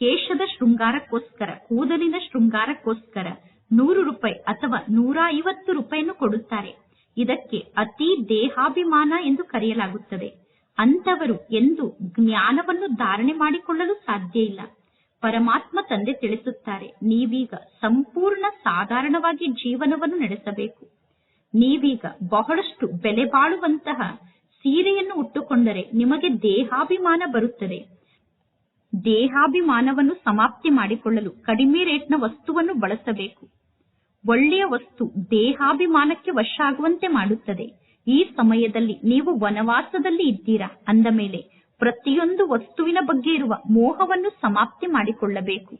A: ಕೇಶದ ಶೃಂಗಾರಕ್ಕೋಸ್ಕರ, ಕೂದಲಿನ ಶೃಂಗಾರಕ್ಕೋಸ್ಕರ ನೂರು ರೂಪಾಯಿ ಅಥವಾ ನೂರ ಐವತ್ತು ರೂಪಾಯಿಯನ್ನು ಕೊಡುತ್ತಾರೆ. ಇದಕ್ಕೆ ಅತಿ ದೇಹಾಭಿಮಾನ ಎಂದು ಕರೆಯಲಾಗುತ್ತದೆ. ಅಂತವರು ಎಂದು ಜ್ಞಾನವನ್ನು ಧಾರಣೆ ಮಾಡಿಕೊಳ್ಳಲು ಸಾಧ್ಯ ಇಲ್ಲ. ಪರಮಾತ್ಮ ತಂದೆ ತಿಳಿಸುತ್ತಾರೆ, ನೀವೀಗ ಸಂಪೂರ್ಣ ಸಾಧಾರಣವಾಗಿ ಜೀವನವನ್ನು ನಡೆಸಬೇಕು. ನೀವೀಗ ಬಹಳಷ್ಟು ಬೆಲೆ ಬಾಳುವಂತಹ ಸೀರೆಯನ್ನು ಉಟ್ಟುಕೊಂಡರೆ ನಿಮಗೆ ದೇಹಾಭಿಮಾನ ಬರುತ್ತದೆ. ದೇಹಾಭಿಮಾನವನ್ನು ಸಮಾಪ್ತಿ ಮಾಡಿಕೊಳ್ಳಲು ಕಡಿಮೆ ರೇಟ್ನ ವಸ್ತುವನ್ನು ಬಳಸಬೇಕು. ಒಳ್ಳೆಯ ವಸ್ತು ದೇಹಾಭಿಮಾನಕ್ಕೆ ವಶ ಆಗುವಂತೆ ಮಾಡುತ್ತದೆ. ಈ ಸಮಯದಲ್ಲಿ ನೀವು ವನವಾಸದಲ್ಲಿ ಇದ್ದೀರಾ ಅಂದ ಮೇಲೆ ಪ್ರತಿಯೊಂದು ವಸ್ತುವಿನ ಬಗ್ಗೆ ಇರುವ ಮೋಹವನ್ನು ಸಮಾಪ್ತಿ ಮಾಡಿಕೊಳ್ಳಬೇಕು.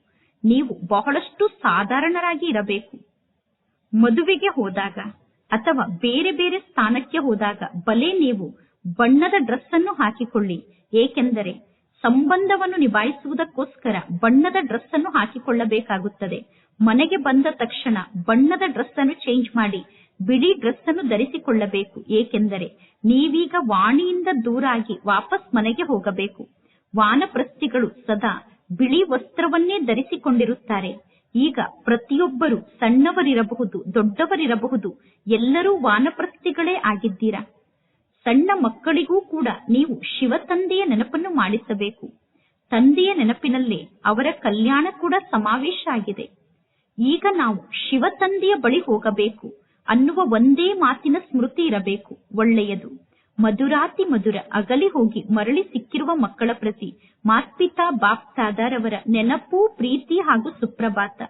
A: ನೀವು ಬಹಳಷ್ಟು ಸಾಧಾರಣರಾಗಿ ಇರಬೇಕು. ಮದುವೆಗೆ ಹೋದಾಗ ಅಥವಾ ಬೇರೆ ಬೇರೆ ಸ್ಥಾನಕ್ಕೆ ಹೋದಾಗ ಬಲೆ ನೀವು ಬಣ್ಣದ ಡ್ರೆಸ್ ಅನ್ನು ಹಾಕಿಕೊಳ್ಳಿ. ಏಕೆಂದರೆ ಸಂಬಂಧವನ್ನು ನಿಭಾಯಿಸುವುದಕ್ಕೋಸ್ಕರ ಬಣ್ಣದ ಡ್ರೆಸ್ ಅನ್ನು ಹಾಕಿಕೊಳ್ಳಬೇಕಾಗುತ್ತದೆ. ಮನೆಗೆ ಬಂದ ತಕ್ಷಣ ಬಣ್ಣದ ಡ್ರೆಸ್ ಅನ್ನು ಚೇಂಜ್ ಮಾಡಿ, ಬಿಳಿ ಡ್ರೆಸ್ ಅನ್ನು ಧರಿಸಿಕೊಳ್ಳಬೇಕು. ಏಕೆಂದರೆ ನೀವೀಗ ವಾಣಿಯಿಂದ ದೂರಾಗಿ ವಾಪಸ್ ಮನೆಗೆ ಹೋಗಬೇಕು. ವಾನಪ್ರಸ್ಥಿಗಳು ಸದಾ ಬಿಳಿ ವಸ್ತ್ರವನ್ನೇ ಧರಿಸಿಕೊಂಡಿರುತ್ತಾರೆ. ಈಗ ಪ್ರತಿಯೊಬ್ಬರು ಸಣ್ಣವರಿರಬಹುದು, ದೊಡ್ಡವರಿರಬಹುದು, ಎಲ್ಲರೂ ವಾನಪ್ರಸ್ಥಿಗಳೇ ಆಗಿದ್ದೀರಾ? ಸಣ್ಣ ಮಕ್ಕಳಿಗೂ ಕೂಡ ನೀವು ಶಿವ ತಂದೆಯ ನೆನಪನ್ನು ಮಾಡಿಸಬೇಕು. ತಂದೆಯ ನೆನಪಿನಲ್ಲೇ ಅವರ ಕಲ್ಯಾಣ ಕೂಡ ಸಮಾವೇಶ ಆಗಿದೆ. ಈಗ ನಾವು ಶಿವ ತಂದೆಯ ಬಳಿ ಹೋಗಬೇಕು ಅನ್ನುವ ಒಂದೇ ಮಾತಿನ ಸ್ಮೃತಿ ಇರಬೇಕು, ಒಳ್ಳೆಯದು. ಮಧುರಾತಿ ಮಧುರ ಅಗಲಿ ಹೋಗಿ ಮರಳಿ ಸಿಕ್ಕಿರುವ ಮಕ್ಕಳ ಪ್ರತಿ ಮಾತ್ಪಿತಾ ಬಾಪ್ತಾದರವರ ನೆನಪು, ಪ್ರೀತಿ ಹಾಗೂ ಸುಪ್ರಭಾತ.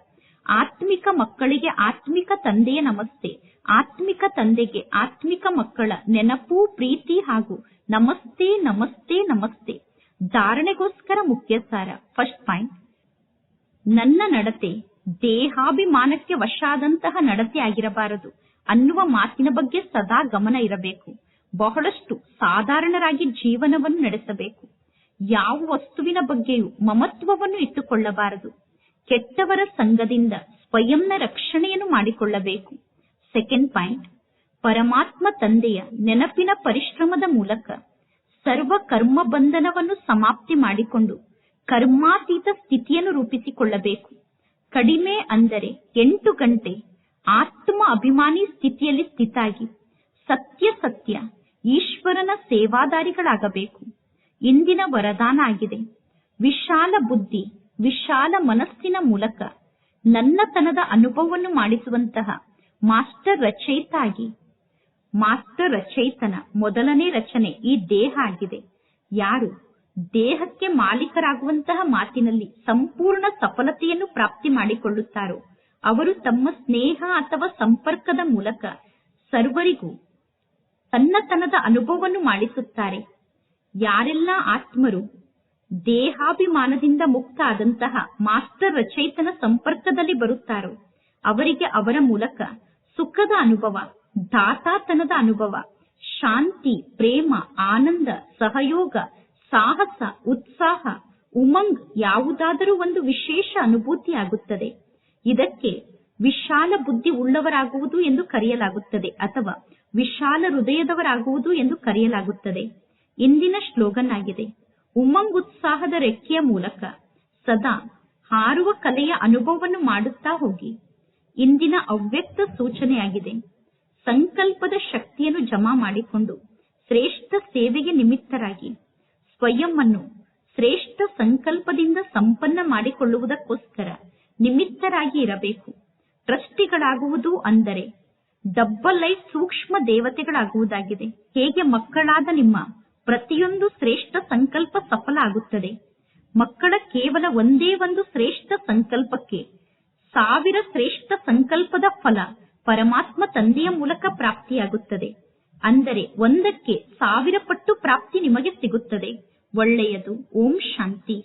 A: ಆತ್ಮಿಕ ಮಕ್ಕಳಿಗೆ ಆತ್ಮಿಕ ತಂದೆಯ ನಮಸ್ತೆ. ಆತ್ಮಿಕ ತಂದೆಗೆ ಆತ್ಮಿಕ ಮಕ್ಕಳ ನೆನಪು, ಪ್ರೀತಿ ಹಾಗೂ ನಮಸ್ತೆ ನಮಸ್ತೆ ನಮಸ್ತೆ. ಧಾರಣೆಗೋಸ್ಕರ ಮುಖ್ಯ ಸಾರ ಫಸ್ಟ್ ಪಾಯಿಂಟ್. ನನ್ನ ನಡತೆ ದೇಹಾಭಿಮಾನಕ್ಕೆ ವಶಾದಂತಹ ನಡತೆ ಆಗಿರಬಾರದು ಅನ್ನುವ ಮಾತಿನ ಬಗ್ಗೆ ಸದಾ ಗಮನ ಇರಬೇಕು. ಬಹಳಷ್ಟು ಸಾಧಾರಣರಾಗಿ ಜೀವನವನ್ನು ನಡೆಸಬೇಕು. ಯಾವ ವಸ್ತುವಿನ ಬಗ್ಗೆಯೂ ಮಮತ್ವವನ್ನು ಇಟ್ಟುಕೊಳ್ಳಬಾರದು. ಕೆಟ್ಟವರ ಸಂಘದಿಂದ ಸ್ವಯಂನ ರಕ್ಷಣೆಯನ್ನು ಮಾಡಿಕೊಳ್ಳಬೇಕು. ಸೆಕೆಂಡ್ ಪಾಯಿಂಟ್ ಪರಮಾತ್ಮ ತಂದೆಯ ನೆನಪಿನ ಪರಿಶ್ರಮದ ಮೂಲಕ ಸರ್ವ ಕರ್ಮ ಬಂಧನವನ್ನು ಸಮಾಪ್ತಿ ಮಾಡಿಕೊಂಡು ಕರ್ಮಾತೀತ ಸ್ಥಿತಿಯನ್ನು ರೂಪಿಸಿಕೊಳ್ಳಬೇಕು. ಕಡಿಮೆ ಅಂದರೆ ಎಂಟು ಗಂಟೆ ಆತ್ಮ ಅಭಿಮಾನಿ ಸ್ಥಿತಿಯಲ್ಲಿ ಸ್ಥಿತಾಗಿ ಸತ್ಯ ಸತ್ಯ ಈಶ್ವರನ ಸೇವಾದಾರಿಗಳಾಗಬೇಕು. ಇಂದಿನ ವರದಾನ ಆಗಿದೆ. ವಿಶಾಲ ಬುದ್ಧಿ, ವಿಶಾಲ ಮನಸ್ಸಿನ ಮೂಲಕ ನನ್ನತನದ ಅನುಭವವನ್ನು ಮಾಡಿಸುವಂತಹ ಮಾಸ್ಟರ್ ರಚಯಿತ ಮಾಸ್ಟರ್ ರಚಯಿತನ ಮೊದಲನೇ ರಚನೆ ಈ ದೇಹ ಆಗಿದೆ. ಯಾರು? ದೇಹಕ್ಕೆ ಮಾಲೀಕರಾಗುವಂತಹ ಮಾತಿನಲ್ಲಿ ಸಂಪೂರ್ಣ ಸಫಲತೆಯನ್ನು ಪ್ರಾಪ್ತಿ ಮಾಡಿಕೊಳ್ಳುತ್ತಾರೋ? ಅವರು ತಮ್ಮ ಸ್ನೇಹ ಅಥವಾ ಸಂಪರ್ಕದ ಮೂಲಕ ಸರ್ವರಿಗೂ ತನ್ನತನದ ಅನುಭವವನ್ನು ಮಾಡಿಸುತ್ತಾರೆ. ಯಾರೆಲ್ಲ ಆತ್ಮರು ದೇಹಾಭಿಮಾನದಿಂದ ಮುಕ್ತ ಆದಂತಹ ಮಾಸ್ಟರ್ ರಚಯಿತನ ಸಂಪರ್ಕದಲ್ಲಿ ಬರುತ್ತಾರೋ, ಅವರಿಗೆ ಅವರ ಮೂಲಕ ಸುಖದ ಅನುಭವ, ದಾತಾತನದ ಅನುಭವ, ಶಾಂತಿ, ಪ್ರೇಮ, ಆನಂದ, ಸಹಯೋಗ, ಸಾಹಸ, ಉತ್ಸಾಹ, ಉಮಂಗ್ ಯಾವುದಾದರೂ ಒಂದು ವಿಶೇಷ ಅನುಭೂತಿಯಾಗುತ್ತದೆ. ಇದಕ್ಕೆ ವಿಶಾಲ ಬುದ್ಧಿ ಉಳ್ಳವರಾಗುವುದು ಎಂದು ಕರೆಯಲಾಗುತ್ತದೆ ಅಥವಾ ವಿಶಾಲ ಹೃದಯದವರಾಗುವುದು ಎಂದು ಕರೆಯಲಾಗುತ್ತದೆ. ಇಂದಿನ ಶ್ಲೋಗನ್ ಆಗಿದೆ ಉಮಂಗ್ ಉತ್ಸಾಹದ ರೆಕ್ಕೆಯ ಮೂಲಕ ಸದಾ ಹಾರುವ ಕಲೆಯ ಅನುಭವವನ್ನು ಮಾಡುತ್ತಾ ಹೋಗಿ. ಇಂದಿನ ಅವ್ಯಕ್ತ ಸೂಚನೆಯಾಗಿದೆ. ಸಂಕಲ್ಪದ ಶಕ್ತಿಯನ್ನು ಜಮಾ ಮಾಡಿಕೊಂಡು ಶ್ರೇಷ್ಠ ಸೇವೆಗೆ ನಿಮಿತ್ತರಾಗಿ ಸ್ವಯಂ ಶ್ರೇಷ್ಠ ಸಂಕಲ್ಪದಿಂದ ಸಂಪನ್ನ ಮಾಡಿಕೊಳ್ಳುವುದಕ್ಕೋಸ್ಕರ ನಿಮಿತ್ತರಾಗಿ ಇರಬೇಕು. ಟ್ರಸ್ಟಿಗಳಾಗುವುದು ಅಂದರೆ ಡಬ್ಬಲ್ ಲೈಫ್ ಸೂಕ್ಷ್ಮ ದೇವತೆಗಳಾಗುವುದಾಗಿದೆ. ಹೇಗೆ ಮಕ್ಕಳಾದ ನಿಮ್ಮ ಪ್ರತಿಯೊಂದು ಶ್ರೇಷ್ಠ ಸಂಕಲ್ಪ ಸಫಲ ಆಗುತ್ತದೆ ಮಕ್ಕಳ ಕೇವಲ ಒಂದೇ ಒಂದು ಶ್ರೇಷ್ಠ ಸಂಕಲ್ಪಕ್ಕೆ ಸಾವಿರ ಶ್ರೇಷ್ಠ ಸಂಕಲ್ಪದ ಫಲ ಪರಮಾತ್ಮ ತಂದೆಯ ಮೂಲಕ ಪ್ರಾಪ್ತಿಯಾಗುತ್ತದೆ. ಅಂದರೆ ಒಂದಕ್ಕೆ ಸಾವಿರ ಪಟ್ಟು ಪ್ರಾಪ್ತಿ ನಿಮಗೆ ಸಿಗುತ್ತದೆ. ಒಳ್ಳೆಯದು. ಓಂ ಶಾಂತಿ.